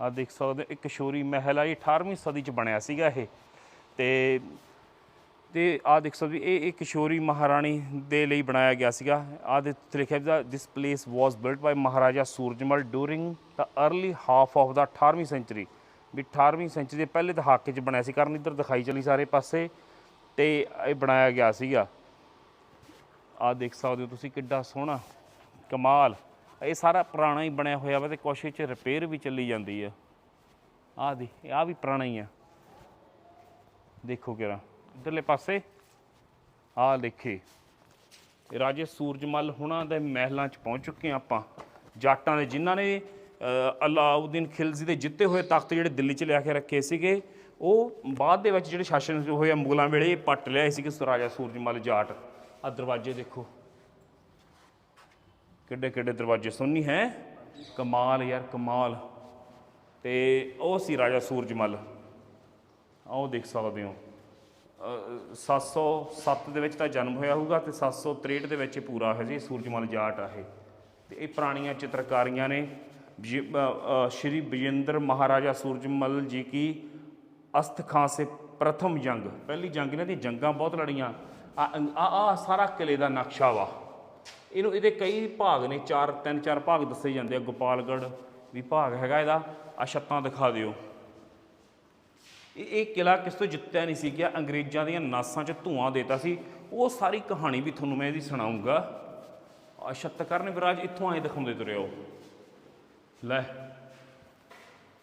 ਆ ਦੇਖ ਸਕਦੇ ਹੋ, ਇੱਕ ਕਿਸ਼ੋਰੀ ਮਹਿਲ ਆ ਇਹ 18ਵੀਂ ਸਦੀ ਚ ਬਣਿਆ ਸੀਗਾ ਇਹ। ਤੇ ਤੇ ਆ ਦੇਖ ਸਕਦੇ ਇਹ ਇਹ ਕਿਸ਼ੋਰੀ ਮਹਾਰਾਣੀ ਦੇ ਲਈ ਬਣਾਇਆ ਗਿਆ ਸੀਗਾ। ਆ ਦੇ ਲਿਖਿਆ ਵੀ this place was built by Maharaja Surajmal during the early half of the 18ਵੀਂ century ਵੀ 18ਵੀਂ ਸੈਂਚਰੀ ਦੇ ਪਹਿਲੇ ਦਹਾਕੇ ਚ ਬਣਿਆ ਸੀ ਕਰਨ ਇੱਧਰ ਦਿਖਾਈ ਚਲੀ ਸਾਰੇ ਪਾਸੇ। ਤੇ ਇਹ ਬਣਾਇਆ ਗਿਆ ਸੀਗਾ। ਆ ਦੇਖ ਸਕਦੇ ਹੋ ਤੁਸੀਂ ਕਿੱਡਾ ਸੋਹਣਾ ਕਮਾਲ। ਇਹ ਸਾਰਾ ਪੁਰਾਣਾ ਹੀ ਬਣਿਆ ਹੋਇਆ ਵਾ ਤੇ ਕੁਛ ਇਹ ਰਿਪੇਅਰ ਵੀ ਚੱਲੀ ਜਾਂਦੀ ਆ। ਆ ਦੀ ਆ ਵੀ ਪੁਰਾਣਾ ਹੀ ਆ। ਦੇਖੋ ਕਿਰਾ ਇਧਰਲੇ ਪਾਸੇ। ਆ ਦੇਖੇ ਰਾਜੇ ਸੂਰਜਮਲ ਹੁਣਾਂ ਦੇ ਮਹਿਲਾਂ 'ਚ ਪਹੁੰਚ ਚੁੱਕੇ ਹਾਂ ਆਪਾਂ। ਜਾਟਾਂ ਦੇ ਜਿਨ੍ਹਾਂ ਨੇ ਅ, ਅਲਾਉਦੀਨ ਖਿਲਜ਼ੀ ਦੇ ਜਿੱਤੇ ਹੋਏ ਤਖਤ ਜਿਹੜੇ ਦਿੱਲੀ 'ਚ ਲਿਆ ਕੇ ਰੱਖੇ ਸੀਗੇ ਉਹ ਬਾਅਦ ਦੇ ਵਿੱਚ ਜਿਹੜੇ ਸ਼ਾਸਨ ਹੋਏ ਆ ਮੁਗਲਾਂ ਵੇਲੇ ਇਹ ਪੱਟ ਲਿਆਏ ਸੀਗੇ ਸੋ ਰਾਜਾ ਸੂਰਜਮਲ ਜਾਟ। ਆ ਦਰਵਾਜ਼ੇ ਦੇਖੋ। ਕਿੱਡੇ ਕਿੱਡੇ ਦਰਵਾਜ਼ੇ ਸੋਹਣੀ ਹੈ। ਕਮਾਲ ਯਾਰ ਕਮਾਲ। ਤੇ ਉਹ ਸੀ ਰਾਜਾ ਸੂਰਜਮਲ। ਆਓ ਦੇਖ ਸਕਦੇ ਹੋ। ਅ, 707 ਦੇ ਵਿੱਚ ਤਾਂ ਜਨਮ ਹੋਇਆ ਹੋਊਗਾ ਤੇ 763 ਦੇ ਵਿੱਚ ਇਹ ਪੂਰਾ ਹੈ ਜੀ ਸੂਰਜਮਲ ਜਾਟ ਆ ਇਹ। ਤੇ ਇਹ ਪੁਰਾਣੀਆਂ ਚਿੱਤਰਕਾਰੀਆਂ ਨੇ। ਸ਼੍ਰੀ ਵਿਜੇਂਦਰ ਮਹਾਰਾਜਾ ਸੂਰਜਮਲ ਜੀ ਕੀ ਅਸਤ ਖਾਂ ਸੇ ਪ੍ਰਥਮ ਜੰਗ। ਪਹਿਲੀ ਜੰਗ ਇਹਨਾਂ ਦੀ ਜੰਗਾਂ ਬਹੁਤ ਲੜੀਆਂ। ਆ ਆ ਸਾਰਾ ਕਿਲੇ ਦਾ ਨਕਸ਼ਾ ਵਾ। ਇਹਨੂੰ ਇਹਦੇ ਕਈ ਭਾਗ ਨੇ, ਚਾਰ, ਤਿੰਨ, ਚਾਰ ਭਾਗ ਦੱਸੇ ਜਾਂਦੇ ਆ। ਗੋਪਾਲਗੜ੍ਹ ਵੀ ਭਾਗ ਹੈਗਾ ਇਹਦਾ। ਆ ਛੱਤਾਂ ਦਿਖਾ ਦਿਓ। ਇਹ ਇਹ ਕਿਲਾ ਕਿਸ ਤੋਂ ਜਿੱਤਿਆ ਨਹੀਂ ਸੀ ਗਿਆ। ਅੰਗਰੇਜ਼ਾਂ ਦੀਆਂ ਨਾਸਾਂ 'ਚ ਧੂਆਂ ਦੇਤਾ ਸੀ। ਉਹ ਸਾਰੀ ਕਹਾਣੀ ਵੀ ਤੁਹਾਨੂੰ ਮੈਂ ਇਹਦੀ ਸੁਣਾਉਂਗਾ। ਆ ਸ਼ਤਕਰਨ ਵਿਰਾਜ ਇੱਥੋਂ ਆਏ ਦਿਖਾਉਂਦੇ ਤੁਰੇ ਲੈ।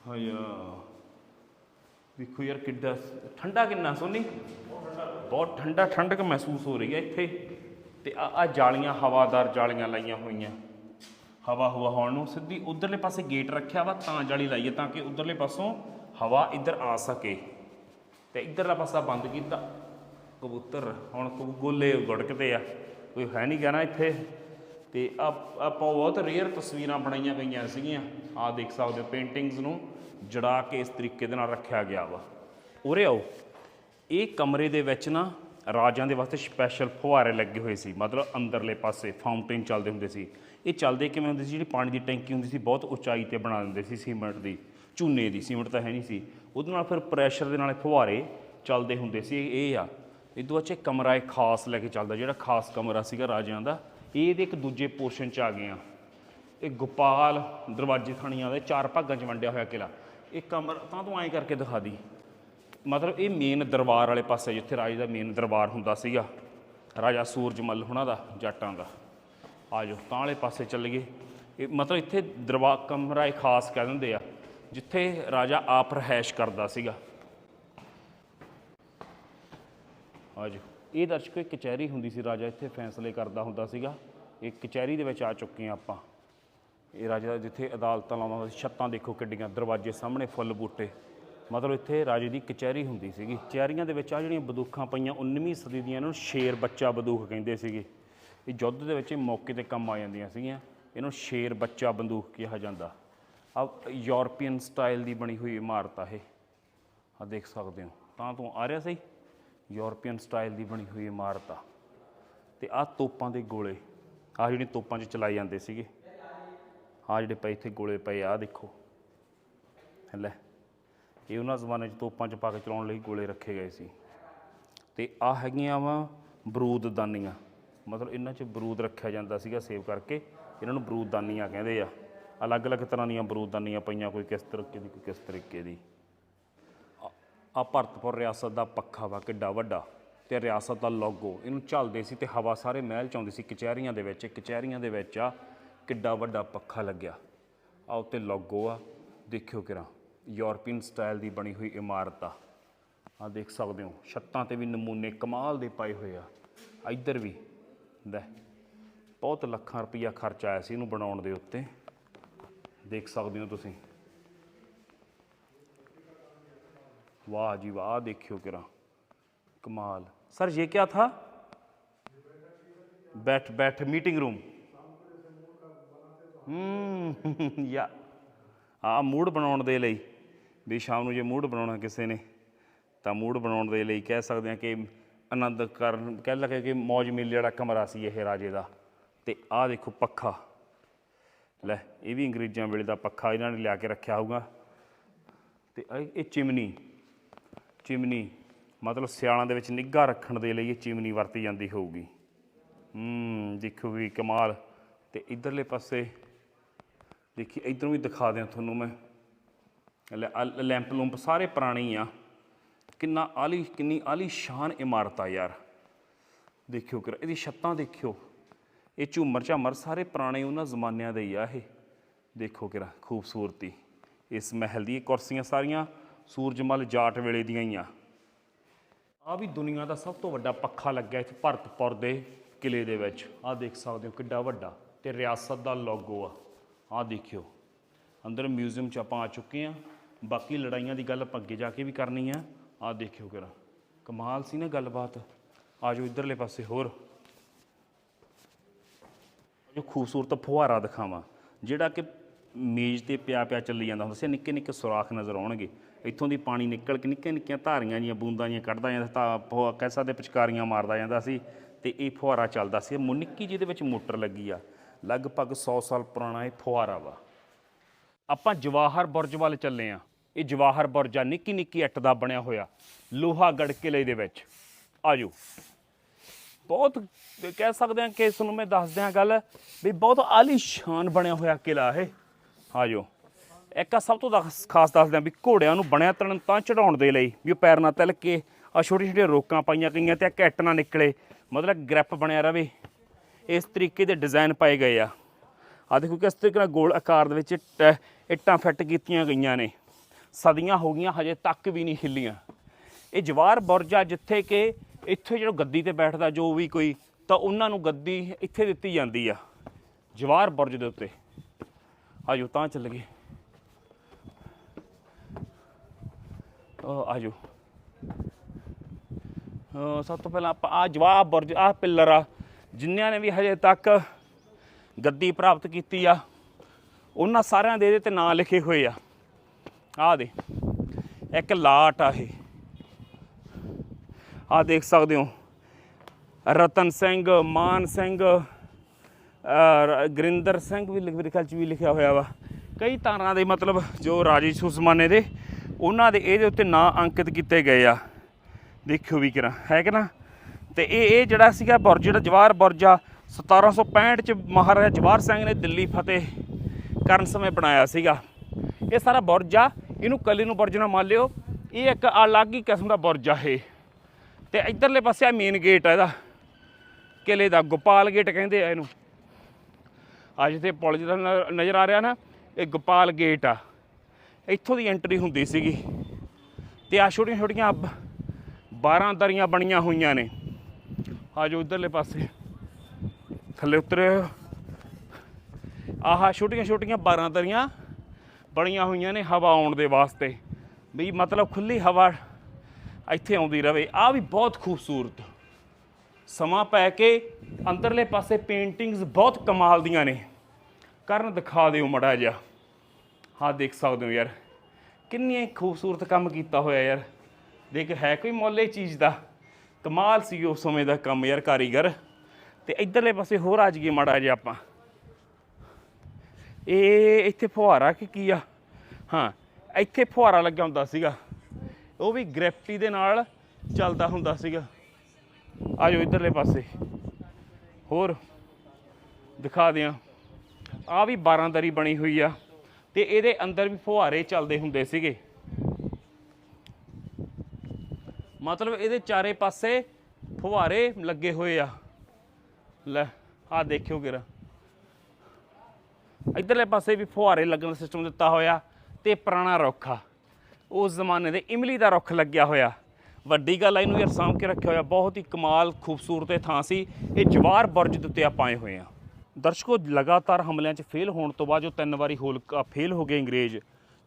ਹਾਇਆ ਦੇਖੋ ਯਾਰ ਕਿੱਡਾ ਠੰਡਾ ਕਿੰਨਾ ਸੋਨੀ? ਬਹੁਤ ਠੰਡਾ, ਠੰਡਕ ਮਹਿਸੂਸ ਹੋ ਰਹੀ ਹੈ ਇੱਥੇ। ਤੇ ਆ ਆ ਜਾਲੀਆਂ, ਹਵਾਦਾਰ ਜਾਲੀਆਂ ਲਾਈਆਂ ਹੋਈਆਂ। ਹਵਾ ਹਵਾ ਹੋਣ ਨੂੰ ਸਿੱਧੀ ਉਧਰਲੇ ਪਾਸੇ ਗੇਟ ਰੱਖਿਆ ਵਾ, ਤਾਂ ਜਾਲੀ ਲਾਈਏ ਤਾਂ ਕਿ ਉਧਰਲੇ ਪਾਸੋਂ ਹਵਾ ਇੱਧਰ ਆ ਸਕੇ। ਤੇ ਇੱਧਰਲਾ ਪਾਸਾ ਬੰਦ ਕੀਤਾ। ਕਬੂਤਰ ਹੁਣ ਕਬੂ- ਗੋਲੇ ਗੁੜਕਦੇ ਆ। ਕੋਈ ਹੈ ਨਹੀਂ ਕਹਿਣਾ ਇੱਥੇ। ਤੇ ਆਪ- ਆਪਾਂ ਬਹੁਤ ਰੇਅਰ ਤਸਵੀਰਾਂ ਬਣਾਈਆਂ ਗਈਆਂ ਸੀਗੀਆਂ। ਆਹ ਦੇਖ ਸਕਦੇ ਹੋ ਪੇਂਟਿੰਗਸ ਨੂੰ। ਜੜਾ ਕੇ ਇਸ ਤਰੀਕੇ ਦੇ ਨਾਲ ਰੱਖਿਆ ਗਿਆ ਵਾ। ਉਰੇ ਆਓ। ਇਹ ਕਮਰੇ ਦੇ ਵਿੱਚ ਨਾ ਰਾਜਾਂ ਦੇ ਵਾਸਤੇ ਸਪੈਸ਼ਲ ਫੁਹਾਰੇ ਲੱਗੇ ਹੋਏ ਸੀ। ਮਤਲਬ ਅੰਦਰਲੇ ਪਾਸੇ ਫਾਊਂਟੇਨ ਚੱਲਦੇ ਹੁੰਦੇ ਸੀ। ਇਹ ਚੱਲਦੇ ਕਿਵੇਂ ਹੁੰਦੇ ਸੀ? ਜਿਹੜੀ ਪਾਣੀ ਦੀ ਟੈਂਕੀ ਹੁੰਦੀ ਸੀ, ਬਹੁਤ ਉਚਾਈ ਤੇ ਬਣਾ ਦਿੰਦੇ ਸੀ ਸੀਮੈਂਟ ਦੀ। ਚੂਨੇ ਦੀ, ਸੀਮੈਂਟ ਤਾਂ ਹੈ ਨਹੀਂ ਸੀ। ਉਹਦੇ ਨਾਲ ਫਿਰ ਪ੍ਰੈਸ਼ਰ ਦੇ ਨਾਲ ਫੁਹਾਰੇ ਚੱਲਦੇ ਹੁੰਦੇ ਸੀ। ਇਹ ਆ। ਇਦੋਂ ਅੱਛੇ ਕਮਰਾ ਇੱਕ ਖਾਸ ਲੈ ਕੇ ਚੱਲਦਾ। ਜਿਹੜਾ ਖਾਸ ਕਮਰਾ ਸੀਗਾ ਰਾਜਿਆਂ ਦਾ। ਇਹ ਇਹਦੇ ਇੱਕ ਦੂਜੇ ਪੋਰਸ਼ਨ ਚ ਆ ਗਏ ਆ। ਇਹ ਗੋਪਾਲ ਦਰਵਾਜ਼ੇ ਥਾਣੀਆਂ ਦੇ ਚਾਰ ਭਾਗਾਂ 'ਚ ਵੰਡਿਆ ਹੋਇਆ ਕਿਲਾ ਇਹ ਕਮਰ ਤਾਂ ਤੂੰ ਐਂ ਕਰਕੇ ਦਿਖਾ ਦੀ। ਮਤਲਬ ਇਹ ਮੇਨ ਦਰਬਾਰ ਵਾਲੇ ਪਾਸੇ ਜਿੱਥੇ ਰਾਜ ਦਾ ਮੇਨ ਦਰਬਾਰ ਹੁੰਦਾ ਸੀਗਾ, ਰਾਜਾ ਸੂਰਜਮਲ ਹੁਣਾਂ ਦਾ, ਜੱਟਾਂ ਦਾ। ਆ ਆਜੋ ਤਾਂ ਵਾਲੇ ਪਾਸੇ ਚੱਲ ਗਏ ਇਹ ਮਤਲਬ ਇੱਥੇ ਦਰਬਾਰ, ਕਮਰਾ ਇਹ ਖਾਸ ਕਹਿ ਦਿੰਦੇ ਆ, ਜਿੱਥੇ ਰਾਜਾ ਆਪ ਰਹਿਸ਼ ਕਰਦਾ ਸੀਗਾ। ਆ ਆਜੋ ਇਹ ਦਰਸ਼ਕ ਇੱਕ ਕਚਹਿਰੀ ਹੁੰਦੀ ਸੀ, ਰਾਜਾ ਇੱਥੇ ਫੈਸਲੇ ਕਰਦਾ ਹੁੰਦਾ ਸੀਗਾ। ਇਹ ਕਚਹਿਰੀ ਦੇ ਵਿੱਚ ਆ ਚੁੱਕੇ ਆ ਆਪਾਂ। ਇਹ ਰਾਜੇ ਦਾ ਜਿੱਥੇ ਅਦਾਲਤਾਂ ਲਾਉਂਦਾ ਸੀ, ਛੱਤਾਂ ਦੇਖੋ ਕਿੱਡੀਆਂ, ਦਰਵਾਜ਼ੇ ਸਾਹਮਣੇ ਫੁੱਲ ਬੂਟੇ। ਮਤਲਬ ਇੱਥੇ ਰਾਜੇ ਦੀ ਕਚਹਿਰੀ ਹੁੰਦੀ ਸੀਗੀ। ਕਚਹਿਰੀਆਂ ਦੇ ਵਿੱਚ ਆ ਜਿਹੜੀਆਂ ਬੰਦੂਕਾਂ ਪਈਆਂ 19ਵੀਂ ਸਦੀ ਦੀਆਂ ਇਹਨਾਂ ਨੂੰ ਸ਼ੇਰ ਬੱਚਾ ਬੰਦੂਕ ਕਹਿੰਦੇ ਸੀਗੇ। ਇਹ ਯੁੱਧ ਦੇ ਵਿੱਚ ਇਹ ਮੌਕੇ ਤੇ ਕੰਮ ਆ ਜਾਂਦੀਆਂ ਸੀਗੀਆਂ। ਇਹਨੂੰ ਸ਼ੇਰ ਬੱਚਾ ਬੰਦੂਕ ਕਿਹਾ ਜਾਂਦਾ। ਆ ਯੂਰਪੀਅਨ ਸਟਾਈਲ ਦੀ ਬਣੀ ਹੋਈ ਇਮਾਰਤ ਆ ਇਹ। ਆ ਦੇਖ ਸਕਦੇ ਹੋ। ਤਾਂ ਤੂੰ ਆ ਰਿਹਾ ਸਹੀ ਯੂਰਪੀਅਨ ਸਟਾਈਲ ਦੀ ਬਣੀ ਹੋਈ ਇਮਾਰਤ ਆ। ਤੇ ਆ ਤੋਪਾਂ ਦੇ ਗੋਲੇ ਆ ਜਿਹੜੀਆਂ ਤੋਪਾਂ 'ਚ ਚਲਾਏ ਜਾਂਦੇ ਸੀਗੇ। ਆ ਜਿਹੜੇ ਪਏ ਇੱਥੇ ਗੋਲੇ ਪਏ ਆ ਦੇਖੋ। ਲੈ ਇਹ ਉਹਨਾਂ ਜ਼ਮਾਨੇ 'ਚ ਤੋਪਾਂ 'ਚ ਪਾ ਕੇ ਚਲਾਉਣ ਲਈ ਗੋਲੇ ਰੱਖੇ ਗਏ ਸੀ। ਤੇ ਆ ਹੈਗੀਆਂ ਵਾ ਬਰੂਦਦਾਨੀਆਂ। ਮਤਲਬ ਇਹਨਾਂ 'ਚ ਬਰੂਦ ਰੱਖਿਆ ਜਾਂਦਾ ਸੀਗਾ ਸੇਵ ਕਰਕੇ। ਇਹਨਾਂ ਨੂੰ ਬਰੂਦਦਾਨੀਆਂ ਕਹਿੰਦੇ ਆ। ਅਲੱਗ-ਅਲੱਗ ਤਰ੍ਹਾਂ ਦੀਆਂ ਬਰੂਦਦਾਨੀਆਂ ਪਈਆਂ, ਕੋਈ ਕਿਸ ਤਰੀਕੇ ਦੀ, ਕੋਈ ਕਿਸ ਤਰੀਕੇ ਦੀ। ਆ ਭਰਤਪੁਰ ਰਿਆਸਤ ਦਾ ਪੱਖਾ ਵਾ, ਕਿੱਡਾ ਵੱਡਾ। ਤੇ ਰਿਆਸਤ ਦਾ ਲੋਗੋ ਇਹਨੂੰ ਝਲਦੇ ਸੀ ਤੇ ਹਵਾ ਸਾਰੇ ਮਹਿਲ ਚ ਆਉਂਦੀ ਸੀ। ਕਚਹਿਰੀਆਂ ਦੇ ਵਿੱਚ, ਕਚਹਿਰੀਆਂ ਦੇ ਵਿੱਚ ਆ। ਕਿੱਡਾ ਵੱਡਾ ਪੱਖਾ ਲੱਗਿਆ ਆ ਉੱਤੇ ਲੋਗੋ ਆ ਦੇਖਿਓ ਕਿਰਾ ਯੂਰਪੀਅਨ ਸਟਾਈਲ ਦੀ ਬਣੀ ਹੋਈ ਇਮਾਰਤ ਆ ਆ ਦੇਖ ਸਕਦੇ ਹੋ ਛੱਤਾਂ ਤੇ ਵੀ ਨਮੂਨੇ ਕਮਾਲ ਦੇ ਪਾਏ ਹੋਏ ਆ ਇੱਧਰ ਵੀ ਲੈ ਬਹੁਤ ਲੱਖਾਂ ਰੁਪਈਆ ਖਰਚ ਆਇਆ ਸੀ ਇਹਨੂੰ ਬਣਾਉਣ ਦੇ ਉੱਤੇ ਦੇਖ ਸਕਦੇ ਹੋ ਤੁਸੀਂ वाह जी वाह देखियो किरा कमाल सर ये क्या था बैठ बैठ मीटिंग रूम ਹੂੰ, ਯਾ। ਆ ਮੂਡ ਬਣਾਉਣ ਦੇ ਲਈ ਵੀ ਸ਼ਾਮ ਨੂੰ ਜੇ ਮੂਡ ਬਣਾਉਣਾ ਕਿਸੇ ਨੇ, ਤਾਂ ਮੂਡ ਬਣਾਉਣ ਦੇ ਲਈ ਕਹਿ ਸਕਦੇ ਹਾਂ ਕਿ ਆਨੰਦ ਕਰਨ, ਕਹਿ ਲਗੇ ਕਿ ਮौज ਮੇਲੇ ਜਿਹੜਾ ਕਮਰਾ ਸੀ ਇਹ ਰਾਜੇ ਦਾ। ਤੇ ਆਹ ਦੇਖੋ ਪੱਖਾ। ਲੈ, ਇਹ ਵੀ ਅੰਗਰੇਜ਼ਾਂ ਵੇਲੇ ਦਾ ਪੱਖਾ, ਇਹਨਾਂ ਨੇ ਲਿਆ ਕੇ ਰੱਖਿਆ ਹੋਊਗਾ। ਤੇ ਇਹ ਇਹ ਚਿਮਨੀ ਚਿਮਨੀ, ਮਤਲਬ ਸਿਆਲਾਂ ਦੇ ਵਿੱਚ ਨਿੱਘਾ ਰੱਖਣ ਦੇ ਲਈ ਇਹ ਚਿਮਨੀ ਵਰਤੀ ਜਾਂਦੀ ਹੋਊਗੀ। ਹੂੰ, ਦੇਖੋ ਵੀ ਕਮਾਲ। ਤੇ ਇਧਰਲੇ ਪਾਸੇ ਦੇਖੀ, ਇਧਰੋਂ ਵੀ ਦਿਖਾ ਦਿਆਂ ਤੁਹਾਨੂੰ ਮੈਂ। ਲੈ- ਲੈਂਪ ਲੂੰਪ ਸਾਰੇ ਪੁਰਾਣੇ ਹੀ ਆ। ਕਿੰਨਾ ਆਲੀ, ਕਿੰਨੀ ਆਲੀ ਸ਼ਾਨ ਇਮਾਰਤ ਆ ਯਾਰ। ਦੇਖਿਓ ਕਰ, ਇਹਦੀ ਛੱਤਾਂ ਦੇਖਿਓ। ਇਹ ਝੂਮਰ ਝਾਮਰ ਸਾਰੇ ਪੁਰਾਣੇ ਉਹਨਾਂ ਜ਼ਮਾਨਿਆਂ ਦੇ ਹੀ ਆ ਇਹ। ਦੇਖੋ ਕਿਰਾ, ਖੂਬਸੂਰਤੀ। ਇਸ ਮਹਿਲ ਦੀ ਕੁਰਸੀਆਂ ਸਾਰੀਆਂ ਸੂਰਜਮਲ ਜਾਟ ਵੇਲੇ ਦੀਆਂ ਹੀ ਆ। ਆ ਵੀ ਦੁਨੀਆ ਦਾ ਸਭ ਤੋਂ ਵੱਡਾ ਪੱਖਾ ਲੱਗਿਆ ਇੱਥੇ ਭਰਤਪੁਰ ਦੇ ਕਿਲੇ ਦੇ ਵਿੱਚ। ਆ ਦੇਖ ਸਕਦੇ ਹੋ ਕਿੱਡਾ ਵੱਡਾ ਤੇ ਰਿਆਸਤ ਦਾ ਲੋਗੋ ਆ। ਆ ਦੇਖਿਓ। ਅੰਦਰ ਮਿਊਜ਼ੀਅਮ ਚ ਆਪਾਂ ਆ ਚੁੱਕੇ ਆ। ਬਾਕੀ ਲੜਾਈਆਂ ਦੀ ਗੱਲ ਆਪਾਂ ਅੱਗੇ ਜਾ ਕੇ ਵੀ ਕਰਨੀ ਆ। ਆ ਦੇਖਿਓ ਕਿਰਾ ਕਮਾਲ ਸੀ ਨਾ ਗੱਲਬਾਤ। ਆ ਜਾਓ ਇਧਰਲੇ ਪਾਸੇ ਹੋਰ। ਜੋ ਖੂਬਸੂਰਤ ਫੁਹਾਰਾ ਦਿਖਾਵਾਂ। ਜਿਹੜਾ ਕਿ ਮੇਜ਼ ਤੇ ਪਿਆ ਪਿਆ ਚੱਲੀ ਜਾਂਦਾ ਹੁੰਦਾ ਸੀ। ਨਿੱਕੇ ਨਿੱਕੇ ਸੁਰਾਖ ਨਜ਼ਰ ਆਉਣਗੇ। ਇੱਥੋਂ ਦੀ ਪਾਣੀ ਨਿਕਲ ਕੇ ਨਿੱਕੀਆਂ ਨਿੱਕੀਆਂ ਧਾਰੀਆਂ ਜੀਆਂ ਬੂੰਦਾਂ ਜੀਆਂ ਕੱਢਦਾ ਜਾਂਦਾ ਤਾਂ ਫੁਹਾ- ਕਹਿ ਸਕਦੇ ਪਿਚਕਾਰੀਆਂ ਮਾਰਦਾ ਜਾਂਦਾ ਸੀ। ਤੇ ਇਹ ਫੁਹਾਰਾ ਚੱਲਦਾ ਸੀ। ਮੁ ਨਿੱਕੀ ਜਿਹਦੇ ਵਿੱਚ ਮੋਟਰ ਲੱਗੀ ਆ। ਲਗਭਗ 100 ਸਾਲ ਪੁਰਾਣਾ ਇਹ ਫੁਹਾਰਾ ਵਾ। ਆਪਾਂ ਜਵਾਹਰ ਬੁਰਜ ਵੱਲ ਚੱਲੇ ਆ। ਇਹ ਜਵਾਹਰ ਬੁਰਜ ਆ ਨਿੱਕੀ ਨਿੱਕੀ ਇੱਟ ਦਾ ਬਣਿਆ ਹੋਇਆ ਲੋਹਾਗੜ ਕਿਲੇ ਦੇ ਵਿੱਚ। ਆਜੋ। ਬਹੁਤ ਕਹਿ ਸਕਦੇ ਹਾਂ ਕਿ ਤੁਹਾਨੂੰ ਮੈਂ ਦੱਸ ਦਿਆਂ ਗੱਲ ਵੀ ਬਹੁਤ ਆਲੀਸ਼ਾਨ ਬਣਿਆ ਹੋਇਆ ਕਿਲਾ ਇਹ। ਆਜੋ। ਇੱਕ ਆ ਸਭ ਤੋਂ ਦਸ- ਖਾਸ ਦੱਸ ਦਿਆਂ ਵੀ ਘੋੜਿਆਂ ਨੂੰ ਬਣਿਆ ਤਣ ਤਾਂ ਚੜਾਉਣ ਦੇ ਲਈ ਵੀ ਉਹ ਪੈਰ ਨਾਲ ਤਿਲਕ ਕੇ ਆ ਛੋਟੀ ਛੋਟੀਆਂ ਰੋਕਾਂ ਪਾਈਆਂ ਗਈਆਂ ਤੇ ਘੱਟ ਨਾ ਨਿਕਲੇ। ਮਤਲਬ ਗ੍ਰਿਪ ਬਣਿਆ ਰਵੇ। ਇਸ ਤਰੀਕੇ ਦੇ ਡਿਜ਼ਾਈਨ ਪਾਏ ਗਏ ਆ। ਆ ਦੇਖੋ ਕਿਸ ਤਰੀਕੇ ਨਾਲ ਗੋਲ ਆਕਾਰ ਦੇ ਵਿੱਚ ਇੱਟ- ਇੱਟਾਂ ਫਿੱਟ ਕੀਤੀਆਂ ਗਈਆਂ ਨੇ। ਸਦੀਆਂ ਹੋ ਗਈਆਂ, ਹਜੇ ਤੱਕ ਵੀ ਨਹੀਂ ਹਿੱਲੀਆਂ। ਇਹ ਜਵਾਰ ਬੁਰਜ ਆ, ਜਿੱਥੇ ਕਿ ਇੱਥੇ ਜਿਹੜਾ ਗੱਦੀ ਤੇ ਬੈਠਦਾ ਜੋ ਵੀ ਕੋਈ, ਤਾਂ ਉਹਨਾਂ ਨੂੰ ਗੱਦੀ ਇੱਥੇ ਦਿੱਤੀ ਜਾਂਦੀ ਆ ਜਵਾਰ ਬੁਰਜ ਦੇ ਉੱਤੇ। ਆਜੋ, ਤਾਂ ਚੱਲ ਗਏ ਆਜੋ। ਸਭ ਤੋਂ ਪਹਿਲਾਂ ਆਪਾਂ ਆ ਜਵਾਬ ਬੁਰਜ ਆ ਪਿੱਲਰ ਆ। ਜਿਨ੍ਹਾਂ ਨੇ ਵੀ ਹਜੇ ਤੱਕ ਗੱਦੀ ਪ੍ਰਾਪਤ ਕੀਤੀ ਆ, ਉਹਨਾਂ ਸਾਰਿਆਂ ਦੇ ਇਹਦੇ ਤੇ ਨਾਂ ਲਿਖੇ ਹੋਏ ਆ। ਆਹ ਦੇ ਇੱਕ ਲਾਟ ਆ ਇਹ। ਆਹ ਦੇਖ ਸਕਦੇ ਹੋ, ਰਤਨ ਸਿੰਘ, ਮਾਨ ਸਿੰਘ ਗਰਿੰਦਰ ਸਿੰਘ ਵੀ ਲਿਖ- ਮੇਰੇ ਚ ਵੀ ਲਿਖਿਆ ਹੋਇਆ ਵਾ। ਕਈ ਤਾਰਾਂ ਦੇ ਮਤਲਬ ਜੋ ਰਾਜੇਸ਼ ਸੀ ਜ਼ਮਾਨੇ ਦੇ, ਉਹਨਾਂ ਦੇ ਇਹਦੇ ਉੱਤੇ ਨਾਂ ਅੰਕਿਤ ਕੀਤੇ ਗਏ ਆ। ਦੇਖਿਓ ਵੀ ਕਿਰਾ, ਹੈ ਕਿ ਨਾ? ਤੇ ਇਹ ਇਹ ਜਿਹੜਾ ਸੀਗਾ ਬੁਰਜ, ਜਿਹੜਾ ਜਵਾਹਰ ਬੁਰਜ ਆ 1765 ਚ ਮਹਾਰਾਜਾ ਜਵਾਹਰ ਸਿੰਘ ਨੇ ਦਿੱਲੀ ਫਤਿਹ ਕਰਨ ਸਮੇਂ ਬਣਾਇਆ ਸੀਗਾ। ਇਹ ਸਾਰਾ ਬੁਰਜ ਆ, ਇਹਨੂੰ ਕੱਲੀ ਨੂੰ ਬੁਰਜ ਨਾ ਮੰਨ ਲਿਓ, ਇਹ ਇੱਕ ਅਲੱਗ ਹੀ ਕਿਸਮ ਦਾ ਬੁਰਜ ਆ ਇਹ। ਤੇ ਇਧਰਲੇ ਪਾਸੇ ਆ ਮੇਨ ਗੇਟ ਆ ਇਹਦਾ, ਕਿਲੇ ਦਾ, ਗੋਪਾਲ ਗੇਟ ਕਹਿੰਦੇ ਆ ਇਹਨੂੰ। ਅੱਜ ਤੇ ਪੁਲ ਜਿਹੜਾ ਨਜ਼ਰ ਆ ਰਿਹਾ ਨਾ, ਇਹ ਗੋਪਾਲ ਗੇਟ ਆ। ਇੱਥੋਂ ਦੀ ਐਂਟਰੀ ਹੁੰਦੀ ਸੀਗੀ। ਤੇ ਆ ਛੋਟੀਆਂ ਛੋਟੀਆਂ 12 ਦਰੀਆਂ ਬਣੀਆਂ ਹੋਈਆਂ ਨੇ। ਆ ਜੋ ਇਧਰਲੇ ਪਾਸੇ। ਥੱਲੇ ਉਤਰੇ ਆਹ ਛੋਟੀਆਂ ਛੋਟੀਆਂ 12 ਦਰੀਆਂ ਬਣੀਆਂ ਹੋਈਆਂ ਨੇ ਹਵਾ ਆਉਣ ਦੇ ਵਾਸਤੇ। ਵੀ ਮਤਲਬ ਖੁੱਲੀ ਹਵਾ ਇੱਥੇ ਆਉਂਦੀ ਰਵੇ। ਆ ਵੀ ਬਹੁਤ ਖੂਬਸੂਰਤ। ਸਮਾਂ ਪੈ ਕੇ ਅੰਦਰਲੇ ਪਾਸੇ ਪੇਂਟਿੰਗਸ ਬਹੁਤ ਕਮਾਲ ਦੀਆਂ ਨੇ। ਕਰਨ ਦਿਖਾ ਦਿਓ ਮੜਾ ਜਿਹਾ। ਹਾਂ ਦੇਖ ਸਕਦੇ ਹੋ ਯਾਰ। ਕਿੰਨੇ ਖੂਬਸੂਰਤ ਕੰਮ ਕੀਤਾ ਹੋਇਆ ਯਾਰ। ਦੇਖ, ਹੈ ਕੋਈ ਮੌਲੇ ਚੀਜ਼ ਦਾ? ਕਮਾਲ ਸੀ ਉਸ ਸਮੇਂ ਦਾ ਕੰਮ ਯਾਰ ਕਾਰੀਗਰ। ਤੇ ਇਧਰਲੇ ਪਾਸੇ ਹੋਰ ਆ ਜਾਈਏ ਮਾੜਾ ਜਿਹਾ ਆਪਾਂ। ਇਹ ਇੱਥੇ ਫੁਹਾਰਾ ਕਿ ਕੀ ਆ? ਹਾਂ, ਇੱਥੇ ਫੁਹਾਰਾ ਲੱਗਿਆ ਹੁੰਦਾ ਸੀਗਾ। ਉਹ ਵੀ ਗ੍ਰੈਫਟੀ ਦੇ ਨਾਲ ਚੱਲਦਾ ਹੁੰਦਾ ਸੀਗਾ। ਆ ਜਾਓ ਇਧਰਲੇ ਪਾਸੇ। ਹੋਰ, ਦਿਖਾ ਦਿਆਂ। ਆ ਵੀ 12 ਦਰੀ ਬਣੀ ਹੋਈ ਆ। ਤੇ ਇਹਦੇ ਅੰਦਰ ਵੀ ਫੁਹਾਰੇ ਚੱਲਦੇ ਹੁੰਦੇ ਸੀਗੇ। ਮਤਲਬ ਇਹਦੇ ਚਾਰੇ ਪਾਸੇ ਫੁਹਾਰੇ ਲੱਗੇ ਹੋਏ ਆ। ਲੈ ਆ ਦੇਖਿਓ ਕਿਰਾ। ਇਧਰਲੇ ਪਾਸੇ ਵੀ ਫੁਹਾਰੇ ਲੱਗਣ ਦਾ ਸਿਸਟਮ ਦਿੱਤਾ ਹੋਇਆ ਤੇ ਪੁਰਾਣਾ ਰੁੱਖ ਆ। ਉਸ ਜ਼ਮਾਨੇ ਦੇ ਇਮਲੀ ਦਾ ਰੁੱਖ ਲੱਗਿਆ ਹੋਇਆ। ਵੱਡੀ ਗੱਲ ਆ, ਇਹਨੂੰ ਯਾਰ ਸਾਂਭ ਕੇ ਰੱਖਿਆ ਹੋਇਆ। ਬਹੁਤ ਹੀ ਕਮਾਲ, ਖੂਬਸੂਰਤ ਇਹ ਥਾਂ ਸੀ। ਇਹ ਜਵਾਰ ਬੁਰਜ ਦੇ ਉੱਤੇ ਆਪਾਂ ਆਏ ਹੋਏ ਆ। ਦਰਸ਼ਕੋ, ਲਗਾਤਾਰ ਹਮਲਿਆਂ 'ਚ ਫੇਲ ਹੋਣ ਤੋਂ ਬਾਅਦ ਜੋ ਤਿੰਨ ਵਾਰੀ ਹੋਲ ਫੇਲ ਹੋ ਗਏ ਅੰਗਰੇਜ਼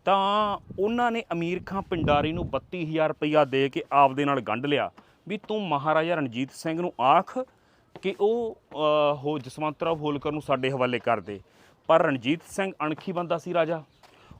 ਤਾਂ ਉਹਨਾਂ ਨੇ ਅਮੀਰ ਖਾਂ ਪਿੰਡਾਰੀ ਨੂੰ 32000 ਰੁਪਇਆ ਦੇ ਕੇ ਆਪਦੇ ਨਾਲ ਗੰਢ ਲਿਆ। ਵੀ ਤੂੰ ਮਹਾਰਾਜਾ ਰਣਜੀਤ ਸਿੰਘ ਨੂੰ ਆਖ ਕਿ ਉਹ ਅਹ, ਹੋ ਜਸਵੰਤਰਾਓ ਹੋਲਕਰ ਨੂੰ ਸਾਡੇ ਹਵਾਲੇ ਕਰ ਦੇ। ਪਰ ਰਣਜੀਤ ਸਿੰਘ ਅਣਖੀ ਬੰਦਾ ਸੀ ਰਾਜਾ।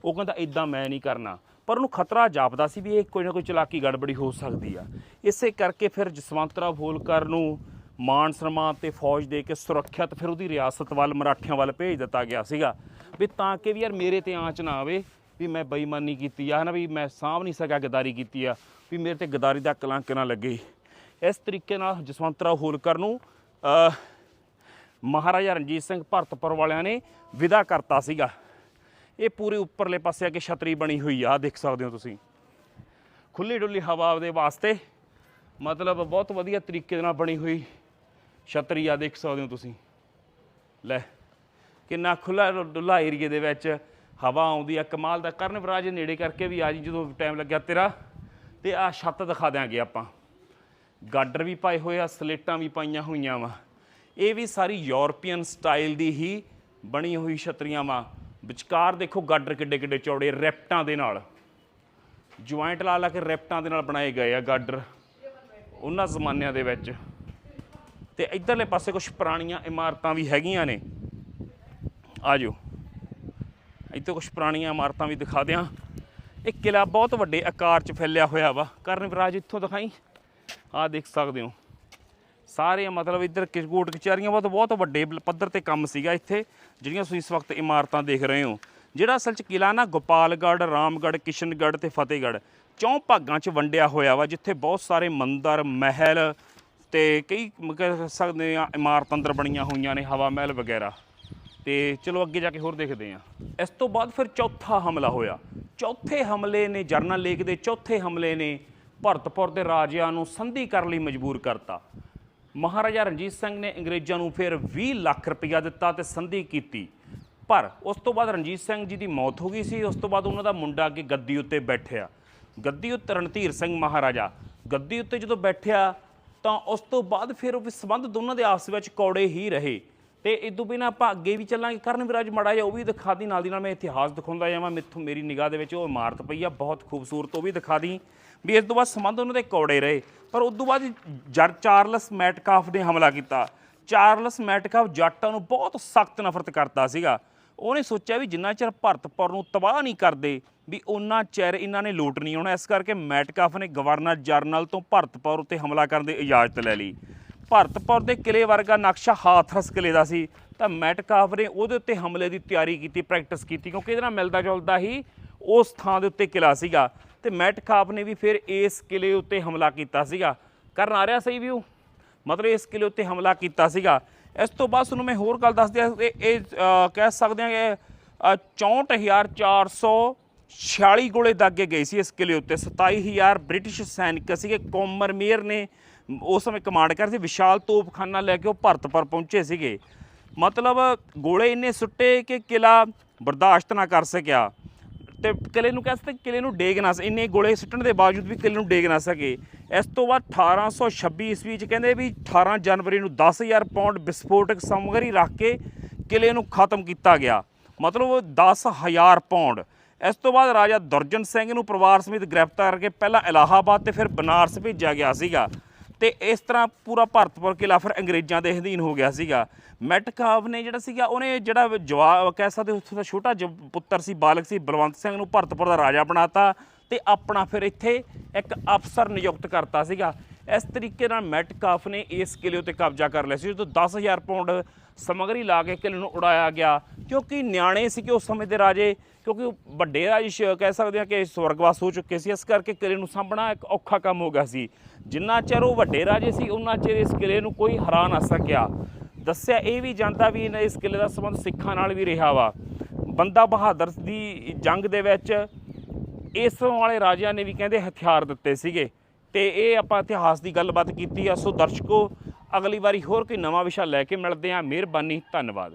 ਉਹ ਕਹਿੰਦਾ ਇਦਾਂ ਮੈਂ ਨਹੀਂ ਕਰਨਾ। ਪਰ ਉਹਨੂੰ ਖਤਰਾ ਜਾਪਦਾ ਸੀ ਵੀ ਇਹ ਕੋਈ ਨਾ ਕੋਈ ਚਲਾਕੀ ਗੜਬੜੀ ਹੋ ਸਕਦੀ ਆ। ਇਸੇ ਕਰਕੇ ਫਿਰ ਜਸਵੰਤਰਾਓ ਹੋਲਕਰ ਨੂੰ ਮਾਨ ਸਨਮਾਨ ਤੇ ਫੌਜ ਦੇ ਕੇ ਸੁਰੱਖਿਅਤ ਫਿਰ ਉਹਦੀ ਰਿਆਸਤ ਵੱਲ ਮਰਾਠਿਆਂ ਵੱਲ ਭੇਜ ਦਿੱਤਾ ਗਿਆ ਸੀਗਾ। ਵੀ ਤਾਂ ਕਿ ਵੀ ਯਾਰ ਮੇਰੇ ਤੇ ਆਂਚ ਨਾ ਆਵੇ ਵੀ ਮੈਂ ਬੇਈਮਾਨੀ ਕੀਤੀ ਆ ਨਾ ਵੀ ਮੈਂ ਸਾਂਭ ਨਹੀਂ ਸਕਿਆ ਗਦਾਰੀ ਕੀਤੀ ਆ, ਵੀ ਮੇਰੇ ਤੇ ਗਦਾਰੀ ਦਾ ਕਲੰਕ ਨਾ ਲੱਗੇ। ਇਸ ਤਰੀਕੇ ਨਾਲ ਜਸਵੰਤ ਰਾਓ ਹੋਲਕਰ ਨੂੰ ਮਹਾਰਾਜਾ ਰਣਜੀਤ ਸਿੰਘ ਭਰਤਪੁਰ ਵਾਲਿਆਂ ਨੇ ਵਿਦਾ ਕਰਤਾ ਸੀਗਾ। ਇਹ ਪੂਰੇ ਉੱਪਰਲੇ ਪਾਸੇ ਆ ਕੇ ਛਤਰੀ ਬਣੀ ਹੋਈ ਆ ਦੇਖ ਸਕਦੇ ਹੋ ਤੁਸੀਂ। ਖੁੱਲੀ ਡੁੱਲੀ ਹਵਾ ਦੇ ਵਾਸਤੇ, ਮਤਲਬ ਬਹੁਤ ਵਧੀਆ ਤਰੀਕੇ ਦੇ ਨਾਲ ਬਣੀ ਹੋਈ ਛਤਰੀ ਆ, ਦੇਖ ਸਕਦੇ ਹੋ ਤੁਸੀਂ। ਲੈ, ਕਿੰਨਾ ਖੁੱਲਾ ਡੁੱਲਾ ਏਰੀਏ ਦੇ ਵਿੱਚ ਹਵਾ ਆਉਂਦੀ ਆ, ਕਮਾਲ ਦਾ। ਕਰਨ ਵਿਰਾਜ ਨੇੜੇ ਕਰਕੇ ਵੀ ਆ ਜੀ, ਜਦੋਂ ਟਾਈਮ ਲੱਗਿਆ ਤੇਰਾ। ਤੇ ਆ ਛੱਤ ਦਿਖਾ ਦਿਆਂਗੇ ਆਪਾਂ। ਗਾਡਰ ਵੀ ਪਾਏ ਹੋਏ ਆ, ਸਲੇਟਾਂ ਵੀ ਪਾਈਆਂ ਹੋਈਆਂ ਵਾ। ਇਹ ਵੀ ਸਾਰੀ ਯੂਰਪੀਅਨ ਸਟਾਈਲ ਦੀ ਹੀ ਬਣੀ ਹੋਈ ਛਤਰੀਆਂ ਵਾ। ਵਿਚਕਾਰ ਦੇਖੋ ਗਾਡਰ ਕਿੱਡੇ ਕਿੱਡੇ ਚੌੜੇ, ਰੈਪਟਾਂ ਦੇ ਨਾਲ। ਜੁਆਇੰਟ ਲਾ ਲਾ ਕੇ ਰੈਪਟਾਂ ਦੇ ਨਾਲ ਬਣਾਏ ਗਏ ਆ ਗਾਡਰ। ਉਹਨਾਂ ਜ਼ਮਾਨਿਆਂ ਦੇ ਵਿੱਚ। ਤੇ ਇਧਰਲੇ ਪਾਸੇ ਕੁਝ ਪੁਰਾਣੀਆਂ ਇਮਾਰਤਾਂ ਵੀ ਹੈਗੀਆਂ ਨੇ। ਆ ਜਾਓ। ਇੱਥੇ ਕੁਝ ਪੁਰਾਣੀਆਂ ਇਮਾਰਤਾਂ ਵੀ ਦਿਖਾ ਦਿਆਂ। ਇਹ ਕਿਲਾ ਬਹੁਤ ਵੱਡੇ ਆਕਾਰ 'ਚ ਫੈਲਿਆ ਹੋਇਆ ਵਾ। ਕਰਨ ਵਿਰਾਜ ਇੱਥੋਂ ਦਿਖਾਈ। ਆ ਦੇਖ ਸਕਦੇ ਹੋ। ਸਾਰੇ ਮਤਲਬ ਇੱਧਰ ਕਿਸ਼ਕੋਟ ਕਚਹਿਰੀਆਂ ਬਹੁਤ ਬਹੁਤ ਵੱਡੇ ਪੱਧਰ ਤੇ ਕੰਮ ਸੀਗਾ ਇੱਥੇ, ਜਿਹੜੀਆਂ ਤੁਸੀਂ ਇਸ ਵਕਤ ਇਮਾਰਤਾਂ ਦੇਖ ਰਹੇ ਹੋ। ਜਿਹੜਾ ਅਸਲ 'ਚ ਕਿਲਾ ਨਾ ਗੋਪਾਲਗੜ੍ਹ, ਰਾਮਗੜ੍ਹ, ਕਿਸ਼ਨਗੜ੍ਹ ਤੇ ਫਤਿਹਗੜ੍ਹ, ਚੌਂ ਭਾਗਾਂ 'ਚ ਵੰਡਿਆ ਹੋਇਆ ਵਾ, ਜਿੱਥੇ ਬਹੁਤ ਸਾਰੇ ਮੰਦਰ, ਮਹਿਲ ਤੇ ਕਈ ਕਹਿ ਸਕਦੇ ਆ ਇਮਾਰਤਾਂ ਅੰਦਰ ਬਣੀਆਂ ਹੋਈਆਂ ਨੇ, ਹਵਾ ਮਹਿਲ ਵਗੈਰਾ। ਤੇ ਚਲੋ ਅੱਗੇ ਜਾ ਕੇ ਹੋਰ ਦੇਖਦੇ ਹਾਂ। ਇਸ ਤੋਂ ਬਾਅਦ ਫਿਰ ਚੌਥਾ ਹਮਲਾ ਹੋਇਆ। ਚੌਥੇ ਹਮਲੇ ਨੇ ਜਰਨਲ ਲੇਕ ਦੇ ਚੌਥੇ ਹਮਲੇ ਨੇ ਭਰਤਪੁਰ ਦੇ ਰਾਜਿਆਂ ਨੂੰ ਸੰਧੀ ਕਰਨ ਲਈ ਮਜਬੂਰ ਕਰਤਾ। ਮਹਾਰਾਜਾ ਰਣਜੀਤ ਸਿੰਘ ਨੇ ਅੰਗਰੇਜ਼ਾਂ ਨੂੰ ਫਿਰ 20 ਲੱਖ ਰੁਪਇਆ ਦਿੱਤਾ ਤੇ ਸੰਧੀ ਕੀਤੀ। ਪਰ ਉਸ ਤੋਂ ਬਾਅਦ ਰਣਜੀਤ ਸਿੰਘ ਜੀ ਦੀ ਮੌਤ ਹੋ ਗਈ ਸੀ। ਉਸ ਤੋਂ ਬਾਅਦ ਉਹਨਾਂ ਦਾ ਮੁੰਡਾ ਅੱਗੇ ਗੱਦੀ ਉੱਤੇ ਬੈਠਿਆ। ਗੱਦੀ ਉੱਤੇ ਰਣਧੀਰ ਸਿੰਘ ਮਹਾਰਾਜਾ। ਗੱਦੀ ਉੱਤੇ ਜਦੋਂ ਬੈਠਿਆ ਤਾਂ ਉਸ ਤੋਂ ਬਾਅਦ ਫਿਰ ਉਹ ਸੰਬੰਧ ਦੋਨਾਂ ਦੇ ਆਪਸ ਵਿੱਚ ਕੌੜੇ ਹੀ ਰਹੇ। ਤੇ ਤੋਂ ਬਿਨਾਂ ਆਪਾਂ ਅੱਗੇ ਵੀ ਚੱਲਾਂਗੇ। ਕਰਨ ਵਿਰਾਜ ਮੜਾ ਜਾ ਉਹ ਵੀ ਦਿਖਾ ਦੀ ਨਾਲ ਦੀ ਨਾਲ ਮੈਂ ਇਤਿਹਾਸ ਦਿਖਾਉਂਦਾ ਜਾਵਾਂ। ਮੈਥੋਂ ਮੇਰੀ ਨਿਗਾਹ ਦੇ ਵਿੱਚ ਉਹ ਇਮਾਰਤ ਪਈ ਆ, ਬਹੁਤ ਖੂਬਸੂਰਤ, ਉਹ ਵੀ ਦਿਖਾ ਦੀ ਵੀ ਇਸ ਤੋਂ ਬਾਅਦ ਸੰਬੰਧ ਉਹਨਾਂ ਦੇ ਕੌੜੇ ਰਹੇ। ਪਰ ਉਸ ਤੋਂ ਬਾਅਦ ਜਰ ਚਾਰਲਸ ਮੈਟਕਾਫ ਨੇ ਹਮਲਾ ਕੀਤਾ। ਚਾਰਲਸ ਮੈਟਕਾਫ ਜੱਟਾਂ ਨੂੰ ਬਹੁਤ ਸਖਤ ਨਫ਼ਰਤ ਕਰਦਾ ਸੀਗਾ। ਉਹਨੇ ਸੋਚਿਆ ਵੀ ਜਿੰਨਾ ਚਿਰ ਭਰਤਪੁਰ ਨੂੰ ਤਬਾਹ ਨਹੀਂ ਕਰਦੇ, ਵੀ ਉਹਨਾਂ ਚਿਰ ਇਹਨਾਂ ਨੇ ਲੋਟ ਨਹੀਂ ਆਉਣਾ ਇਸ ਕਰਕੇ ਮੈਟਕਾਫ ਨੇ ਗਵਰਨਰ ਜਨਰਲ ਤੋਂ ਭਰਤਪੁਰ ਉੱਤੇ ਹਮਲਾ ਕਰਨ ਦੀ ਇਜਾਜ਼ਤ ਲੈ ਲਈ। ਭਰਤਪੁਰ ਦੇ ਕਿਲੇ ਵਰਗਾ ਨਕਸ਼ਾ ਹਾਥਰਸ ਕਿਲੇ ਦਾ ਸੀ। ਤਾਂ ਮੈਟਕਾਫ ਨੇ ਉਹਦੇ ਉੱਤੇ ਹਮਲੇ ਦੀ ਤਿਆਰੀ ਕੀਤੀ ਪ੍ਰੈਕਟਿਸ ਕੀਤੀ ਕਿਉਂਕਿ ਇਹਦੇ ਨਾਲ ਮਿਲਦਾ ਜੁਲਦਾ ਹੀ ਉਸ ਥਾਂ ਦੇ ਉੱਤੇ ਕਿਲਾ ਸੀਗਾ। ਤੇ ਮੈਟਕਾਫ ਨੇ ਵੀ ਫਿਰ ਇਸ ਕਿਲੇ ਉੱਤੇ ਹਮਲਾ ਕੀਤਾ ਸੀਗਾ। ਕਰਨ ਆ ਰਿਹਾ ਸਹੀ ਵਿਊ ਮਤਲਬ ਇਸ ਕਿਲੇ ਉੱਤੇ ਹਮਲਾ ਕੀਤਾ ਸੀਗਾ। ਇਸ ਤੋਂ ਬਾਅਦ ਤੁਹਾਨੂੰ ਮੈਂ ਹੋਰ ਗੱਲ ਦੱਸ ਦਿਆਂ ਇਹ ਕਹਿ ਸਕਦੇ ਹਾਂ ਕਿ ਅ, 64446 ਗੋਲੇ ਦਾਗੇ ਗਏ ਸੀ ਇਸ ਕਿਲੇ ਉੱਤੇ। 27000 ਬ੍ਰਿਟਿਸ਼ ਸੈਨਿਕ ਸੀਗੇ। ਕੋਮਰਮੀਰ ਨੇ ਉਸ ਸਮੇਂ ਕਮਾਂਡ ਕਰ ਸੀ, ਵਿਸ਼ਾਲ ਤੋਪਖਾਨਾ ਲੈ ਕੇ ਉਹ ਭਰਤਪੁਰ ਪਹੁੰਚੇ ਸੀਗੇ। ਮਤਲਬ ਗੋਲੇ ਇੰਨੇ ਸੁੱਟੇ ਕਿ ਕਿਲਾ ਬਰਦਾਸ਼ਤ ਨਾ ਕਰ ਸਕਿਆ। ਤੇ ਕਿਲੇ ਨੂੰ ਕਹਿੰਦੇ ਕਿਲੇ ਨੂੰ ਡੇਗ ਨਾ ਇੰਨੇ ਗੋਲੇ ਸੁੱਟਣ ਦੇ ਬਾਵਜੂਦ ਵੀ ਕਿਲੇ ਨੂੰ ਡੇਗ ਨਾ ਸਕੇ। ਇਸ ਤੋਂ ਬਾਅਦ 1826 ਈਸਵੀ ਚ ਕਹਿੰਦੇ ਵੀ 18 ਜਨਵਰੀ ਨੂੰ 10000 ਪਾਉਂਡ ਵਿਸਫੋਟਕ ਸਮਗਰੀ ਰੱਖ ਕੇ ਕਿਲੇ ਨੂੰ ਖਤਮ ਕੀਤਾ ਗਿਆ। ਮਤਲਬ 10000 ਪਾਉਂਡ ਇਸ ਤੋਂ ਬਾਅਦ ਰਾਜਾ ਦੁਰਜਨ ਸਿੰਘ ਨੂੰ ਪਰਿਵਾਰ ਸਮੇਤ ਗ੍ਰਿਫਤਾਰ ਕਰਕੇ ਪਹਿਲਾਂ ਇਲਾਹਾਬਾਦ ਤੇ ਫਿਰ ਬਨਾਰਸ ਭੇਜਿਆ ਗਿਆ ਸੀਗਾ। ਤੇ ਇਸ ਤਰ੍ਹਾਂ ਪੂਰਾ ਭਰਤਪੁਰ ਕਿਲਾ ਫਿਰ ਅੰਗਰੇਜ਼ਾਂ ਦੇ ਅਧੀਨ ਹੋ ਗਿਆ ਸੀਗਾ। ਮੈਟਕਾਵ ਨੇ ਜਿਹੜਾ ਸੀਗਾ, ਉਹਨੇ ਜਿਹੜਾ ਜਵਾਬ ਕਹਿ ਸਕਦੇ ਉੱਥੋਂ ਦਾ ਛੋਟਾ ਜ- ਪੁੱਤਰ ਸੀ, ਬਾਲਕ ਸੀ, ਬਲਵੰਤ ਸਿੰਘ ਨੂੰ ਭਰਤਪੁਰ ਦਾ ਰਾਜਾ ਬਣਾਤਾ ਤੇ ਆਪਣਾ ਫਿਰ ਇੱਥੇ ਇੱਕ ਅਫਸਰ ਨਿਯੁਕਤ ਕਰਤਾ ਸੀਗਾ। ਇਸ ਤਰੀਕੇ ਨਾਲ ਮੈਟਕਾਫ ਨੇ ਇਸ ਕਿਲੇ ਉੱਤੇ ਕਬਜ਼ਾ ਕਰ ਲਿਆ ਸੀ, ਜਦੋਂ 10000 ਪਾਉਂਡ ਸਮਗਰੀ ਲਾ ਕੇ ਕਿਲੇ ਨੂੰ ਉਡਾਇਆ ਗਿਆ। ਕਿਉਂਕਿ ਨਿਆਣੇ ਸੀਗੇ ਉਸ ਸਮੇਂ ਦੇ ਰਾਜੇ, ਕਿਉਂਕਿ ਉਹ ਵੱਡੇ ਰਾਜੇ ਕਹਿ ਸਕਦੇ ਹਾਂ ਕਿ ਸਵਰਗਵਾਸ ਹੋ ਚੁੱਕੇ ਸੀ, ਇਸ ਕਰਕੇ ਕਿਲੇ ਨੂੰ ਸਾਂਭਣਾ ਇੱਕ ਔਖਾ ਕੰਮ ਹੋ ਗਿਆ ਸੀ। ਜਿੰਨਾ ਚਿਰ ਉਹ ਵੱਡੇ ਰਾਜੇ ਸੀ, ਉਹਨਾਂ ਚਿਰ ਇਸ ਕਿਲੇ ਨੂੰ ਕੋਈ ਹਰਾ ਨਾ ਸਕਿਆ। ਦੱਸਿਆ ਇਹ ਵੀ ਜਾਂਦਾ ਵੀ ਇਹਨਾਂ- ਇਸ ਕਿਲੇ ਦਾ ਸੰਬੰਧ ਸਿੱਖਾਂ ਨਾਲ ਵੀ ਰਿਹਾ ਵਾ। ਬੰਦਾ ਬਹਾਦਰ ਦੀ ਜੰਗ ਦੇ ਵਿੱਚ ਇਸ ਵਾਲੇ ਰਾਜਿਆਂ ਨੇ ਵੀ ਕਹਿੰਦੇ ਹਥਿਆਰ ਦਿੱਤੇ ਸੀਗੇ। ਤੇ ਇਹ ਆਪਾਂ ਇਤਿਹਾਸ ਦੀ ਗੱਲਬਾਤ ਕੀਤੀ ਆ, ਸੋ ਦਰਸ਼ਕੋ, ਅਗਲੀ ਵਾਰੀ ਹੋਰ ਕੋਈ ਨਵਾਂ ਵਿਸ਼ਾ ਲੈ ਕੇ ਮਿਲਦੇ ਹਾਂ। ਮਿਹਰਬਾਨੀ, ਧੰਨਵਾਦ।